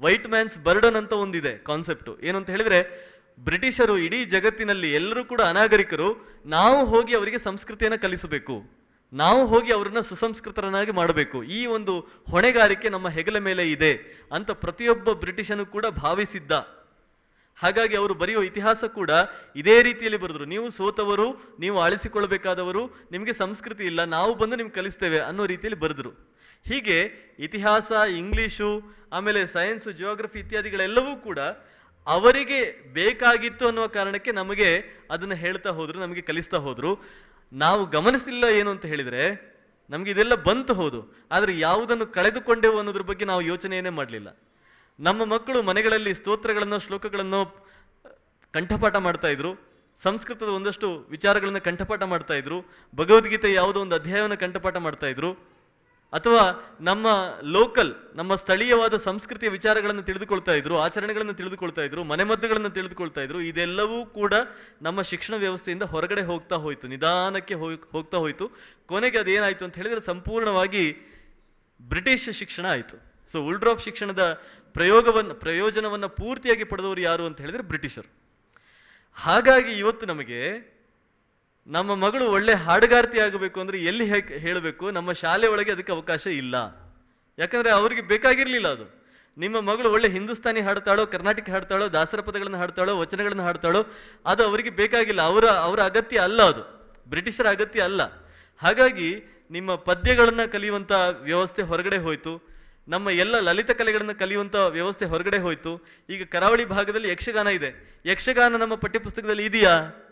[SPEAKER 1] ವೈಟ್ ಮ್ಯಾನ್ಸ್ ಬರ್ಡನ್ ಅಂತ ಒಂದಿದೆ ಕಾನ್ಸೆಪ್ಟು ಏನು ಅಂತ ಹೇಳಿದ್ರೆ, ಬ್ರಿಟಿಷರು ಇಡೀ ಜಗತ್ತಿನಲ್ಲಿ ಎಲ್ಲರೂ ಕೂಡ ಅನಾಗರಿಕರು. ನಾವು ಹೋಗಿ ಅವರಿಗೆ ಸಂಸ್ಕೃತಿಯನ್ನು ಕಲಿಸಬೇಕು. ನಾವು ಹೋಗಿ ಅವರನ್ನು ಸುಸಂಸ್ಕೃತರನ್ನಾಗಿ ಮಾಡಬೇಕು. ಈ ಒಂದು ಹೊಣೆಗಾರಿಕೆ ನಮ್ಮ ಹೆಗಲ ಮೇಲೆ ಇದೆ ಅಂತ ಪ್ರತಿಯೊಬ್ಬ ಬ್ರಿಟಿಷನು ಕೂಡ ಭಾವಿಸಿದ್ದ. ಹಾಗಾಗಿ ಅವರು ಬರೆಯುವ ಇತಿಹಾಸ ಕೂಡ ಇದೇ ರೀತಿಯಲ್ಲಿ ಬರೆದ್ರು. ನೀವು ಸೋತವರು, ನೀವು ಆಳಿಸಿಕೊಳ್ಳಬೇಕಾದವರು, ನಿಮಗೆ ಸಂಸ್ಕೃತಿ ಇಲ್ಲ, ನಾವು ಬಂದು ನಿಮ್ಗೆ ಕಲಿಸ್ತೇವೆ ಅನ್ನೋ ರೀತಿಯಲ್ಲಿ ಬರೆದ್ರು. ಹೀಗೆ ಇತಿಹಾಸ ಇಂಗ್ಲೀಷು ಆಮೇಲೆ ಸೈನ್ಸು, ಜಿಯೋಗ್ರಫಿ ಇತ್ಯಾದಿಗಳೆಲ್ಲವೂ ಕೂಡ ಅವರಿಗೆ ಬೇಕಾಗಿತ್ತು ಅನ್ನುವ ಕಾರಣಕ್ಕೆ ನಮಗೆ ಅದನ್ನು ಹೇಳ್ತಾ ಹೋದರು, ನಮಗೆ ಕಲಿಸ್ತಾ ಹೋದ್ರು. ನಾವು ಗಮನಿಸಿಲ್ಲ ಏನು ಅಂತ ಹೇಳಿದರೆ ನಮಗೆ ಇದೆಲ್ಲ ಬಂತು ಹೌದು. ಆದರೆ ಯಾವುದನ್ನು ಕಳೆದುಕೊಂಡೆವು ಅನ್ನೋದ್ರ ಬಗ್ಗೆ ನಾವು ಯೋಚನೆಯೇ ಮಾಡಲಿಲ್ಲ. ನಮ್ಮ ಮಕ್ಕಳು ಮನೆಗಳಲ್ಲಿ ಸ್ತೋತ್ರಗಳನ್ನು, ಶ್ಲೋಕಗಳನ್ನು ಕಂಠಪಾಠ ಮಾಡ್ತಾ ಇದ್ರು. ಸಂಸ್ಕೃತದ ಒಂದಷ್ಟು ವಿಚಾರಗಳನ್ನು ಕಂಠಪಾಠ ಮಾಡ್ತಾ ಇದ್ರು. ಭಗವದ್ಗೀತೆ ಯಾವುದೋ ಒಂದು ಅಧ್ಯಾಯವನ್ನು ಕಂಠಪಾಠ ಮಾಡ್ತಾ ಇದ್ರು. ಅಥವಾ ನಮ್ಮ ಲೋಕಲ್ ನಮ್ಮ ಸ್ಥಳೀಯವಾದ ಸಂಸ್ಕೃತಿಯ ವಿಚಾರಗಳನ್ನು ತಿಳಿದುಕೊಳ್ತಾ ಇದ್ರು, ಆಚರಣೆಗಳನ್ನು ತಿಳಿದುಕೊಳ್ತಾ ಇದ್ರು, ಮನೆಮದ್ದುಗಳನ್ನು ತಿಳಿದುಕೊಳ್ತಾ ಇದ್ರು, ಇದೆಲ್ಲವೂ ಕೂಡ ನಮ್ಮ ಶಿಕ್ಷಣ ವ್ಯವಸ್ಥೆಯಿಂದ ಹೊರಗಡೆ ಹೋಗ್ತಾ ಹೋಯಿತು, ನಿಧಾನಕ್ಕೆ ಹೋಗ್- ಹೋಗ್ತಾ ಹೋಯಿತು. ಕೊನೆಗೆ ಅದೇನಾಯಿತು ಅಂತ ಹೇಳಿದ್ರೆ ಸಂಪೂರ್ಣವಾಗಿ ಬ್ರಿಟಿಷ್ ಶಿಕ್ಷಣ ಆಯಿತು. ಸೊ ಉಲ್ಡ್ರಾಫ್ ಶಿಕ್ಷಣದ ಪ್ರಯೋಗವನ್ನು, ಪ್ರಯೋಜನವನ್ನು ಪೂರ್ತಿಯಾಗಿ ಪಡೆದವರು ಯಾರು ಅಂತ ಹೇಳಿದ್ರೆ ಬ್ರಿಟಿಷರು. ಹಾಗಾಗಿ ಇವತ್ತು ನಮಗೆ ನಮ್ಮ ಮಗಳು ಒಳ್ಳೆ ಹಾಡುಗಾರ್ತಿ ಆಗಬೇಕು ಅಂದ್ರೆ ಎಲ್ಲಿ ಹೇಗೆ ಹೇಳಬೇಕು? ನಮ್ಮ ಶಾಲೆ ಒಳಗೆ ಅದಕ್ಕೆ ಅವಕಾಶ ಇಲ್ಲ. ಯಾಕಂದ್ರೆ ಅವರಿಗೆ ಬೇಕಾಗಿರಲಿಲ್ಲ ಅದು. ನಿಮ್ಮ ಮಗಳು ಒಳ್ಳೆ ಹಿಂದೂಸ್ತಾನಿ ಹಾಡ್ತಾಳೋ ಕರ್ನಾಟಕ ಹಾಡ್ತಾಳೋ, ದಾಸರ ಪದಗಳನ್ನು ಹಾಡ್ತಾಳೋ, ವಚನಗಳನ್ನು ಹಾಡ್ತಾಳೋ, ಅದು ಅವರಿಗೆ ಬೇಕಾಗಿಲ್ಲ. ಅವರ ಅವರ ಅಗತ್ಯ ಅಲ್ಲ ಅದು. ಬ್ರಿಟಿಷರ ಅಗತ್ಯ ಅಲ್ಲ. ಹಾಗಾಗಿ ನಿಮ್ಮ ಪದ್ಯಗಳನ್ನು ಕಲಿಯುವಂಥ ವ್ಯವಸ್ಥೆ ಹೊರಗಡೆ ಹೋಯಿತು. ನಮ್ಮ ಎಲ್ಲ ಲಲಿತ ಕಲೆಗಳನ್ನು ಕಲಿಯುವಂಥ ವ್ಯವಸ್ಥೆ ಹೊರಗಡೆ ಹೋಯಿತು. ಈಗ ಕರಾವಳಿ ಭಾಗದಲ್ಲಿ ಯಕ್ಷಗಾನ ಇದೆ. ಯಕ್ಷಗಾನ ನಮ್ಮ ಪಠ್ಯಪುಸ್ತಕದಲ್ಲಿ ಇದೆಯಾ?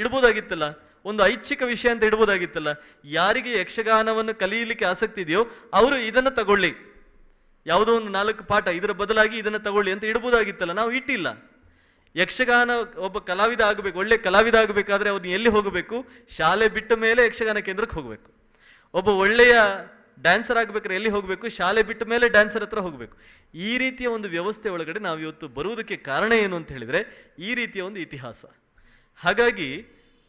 [SPEAKER 1] ಇಡ್ಬೋದಾಗಿತ್ತಲ್ಲ? ಒಂದು ಐಚ್ಛಿಕ ವಿಷಯ ಅಂತ ಇಡ್ಬೋದಾಗಿತ್ತಲ್ಲ? ಯಾರಿಗೆ ಯಕ್ಷಗಾನವನ್ನು ಕಲಿಯಲಿಕ್ಕೆ ಆಸಕ್ತಿ ಇದೆಯೋ ಅವರು ಇದನ್ನು ತಗೊಳ್ಳಿ. ಯಾವುದೋ ಒಂದು ನಾಲ್ಕು ಪಾಠ, ಇದರ ಬದಲಾಗಿ ಇದನ್ನು ತಗೊಳ್ಳಿ ಅಂತ ಇಡ್ಬೋದಾಗಿತ್ತಲ್ಲ? ನಾವು ಇಟ್ಟಿಲ್ಲ. ಯಕ್ಷಗಾನ ಒಬ್ಬ ಕಲಾವಿದ ಆಗಬೇಕು, ಒಳ್ಳೆ ಕಲಾವಿದ ಆಗಬೇಕಾದ್ರೆ ಅವ್ರನ್ನ ಎಲ್ಲಿ ಹೋಗಬೇಕು? ಶಾಲೆ ಬಿಟ್ಟ ಮೇಲೆ ಯಕ್ಷಗಾನ ಕೇಂದ್ರಕ್ಕೆ ಹೋಗಬೇಕು. ಒಬ್ಬ ಒಳ್ಳೆಯ ಡ್ಯಾನ್ಸರ್ ಆಗಬೇಕಾದ್ರೆ ಎಲ್ಲಿ ಹೋಗಬೇಕು? ಶಾಲೆ ಬಿಟ್ಟ ಮೇಲೆ ಡ್ಯಾನ್ಸರ್ ಹತ್ರ ಹೋಗಬೇಕು. ಈ ರೀತಿಯ ಒಂದು ವ್ಯವಸ್ಥೆ ಒಳಗಡೆ ನಾವು ಇವತ್ತು ಬರುವುದಕ್ಕೆ ಕಾರಣ ಏನು ಅಂತ ಹೇಳಿದರೆ, ಈ ರೀತಿಯ ಒಂದು ಇತಿಹಾಸ. ಹಾಗಾಗಿ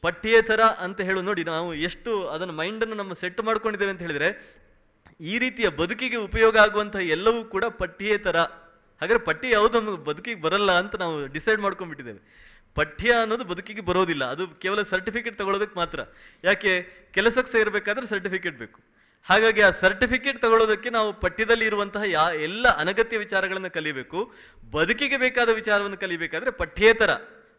[SPEAKER 1] ಪಠ್ಯೇತರ ಅಂತ ಹೇಳು ನೋಡಿ ನಾವು ಎಷ್ಟು ಅದನ್ನು ಮೈಂಡನ್ನು ನಮ್ಮ ಸೆಟ್ ಮಾಡ್ಕೊಂಡಿದ್ದೇವೆ ಅಂತ ಹೇಳಿದರೆ, ಈ ರೀತಿಯ ಬದುಕಿಗೆ ಉಪಯೋಗ ಆಗುವಂಥ ಎಲ್ಲವೂ ಕೂಡ ಪಠ್ಯೇತರ. ಹಾಗಾದ್ರೆ ಪಠ್ಯ ಯಾವುದು ನಮಗೆ ಬದುಕಿಗೆ ಬರಲ್ಲ ಅಂತ ನಾವು ಡಿಸೈಡ್ ಮಾಡ್ಕೊಂಡ್ಬಿಟ್ಟಿದ್ದೇವೆ. ಪಠ್ಯ ಅನ್ನೋದು ಬದುಕಿಗೆ ಬರೋದಿಲ್ಲ, ಅದು ಕೇವಲ ಸರ್ಟಿಫಿಕೇಟ್ ತಗೊಳ್ಳೋದಕ್ಕೆ ಮಾತ್ರ. ಯಾಕೆ? ಕೆಲಸಕ್ಕೆ ಸೇರಬೇಕಾದ್ರೆ ಸರ್ಟಿಫಿಕೇಟ್ ಬೇಕು. ಹಾಗಾಗಿ ಆ ಸರ್ಟಿಫಿಕೇಟ್ ತಗೊಳ್ಳೋದಕ್ಕೆ ನಾವು ಪಠ್ಯದಲ್ಲಿ ಇರುವಂತಹ ಯಾ ಎಲ್ಲ ಅನಗತ್ಯ ವಿಚಾರಗಳನ್ನು ಕಲಿಬೇಕು. ಬದುಕಿಗೆ ಬೇಕಾದ ವಿಚಾರವನ್ನು ಕಲಿಬೇಕಾದ್ರೆ ಪಠ್ಯೇತರ.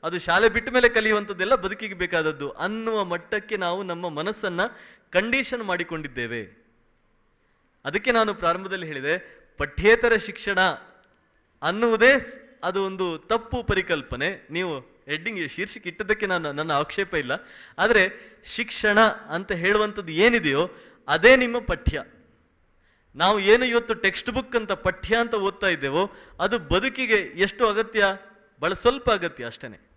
[SPEAKER 1] ಅದು ಶಾಲೆ ಬಿಟ್ಟ ಮೇಲೆ ಕಲಿಯುವಂಥದ್ದೆಲ್ಲ ಬದುಕಿಗೆ ಬೇಕಾದದ್ದು ಅನ್ನುವ ಮಟ್ಟಕ್ಕೆ ನಾವು ನಮ್ಮ ಮನಸ್ಸನ್ನ ಕಂಡೀಷನ್ ಮಾಡಿಕೊಂಡಿದ್ದೇವೆ. ಅದಕ್ಕೆ ನಾನು ಪ್ರಾರಂಭದಲ್ಲಿ ಹೇಳಿದೆ, ಪಠ್ಯೇತರ ಶಿಕ್ಷಣ ಅನ್ನುವುದೇ ಅದು ಒಂದು ತಪ್ಪು ಪರಿಕಲ್ಪನೆ. ನೀವು ಹೆಡ್ಡಿಂಗ್ ಶೀರ್ಷಿಕೆ ಇಟ್ಟದಕ್ಕೆ ನಾನು ನನ್ನ ಆಕ್ಷೇಪ ಇಲ್ಲ. ಆದರೆ ಶಿಕ್ಷಣ ಅಂತ ಹೇಳುವಂಥದ್ದು ಏನಿದೆಯೋ ಅದೇ ನಿಮ್ಮ ಪಠ್ಯ. ನಾವು ಏನು ಇವತ್ತು ಟೆಕ್ಸ್ಟ್ ಬುಕ್ ಅಂತ ಪಠ್ಯ ಅಂತ ಓದ್ತಾ ಇದ್ದೇವೋ ಅದು ಬದುಕಿಗೆ ಎಷ್ಟು ಅಗತ್ಯ? ಬಹಳ ಸ್ವಲ್ಪ ಅಗತ್ಯ ಅಷ್ಟೇ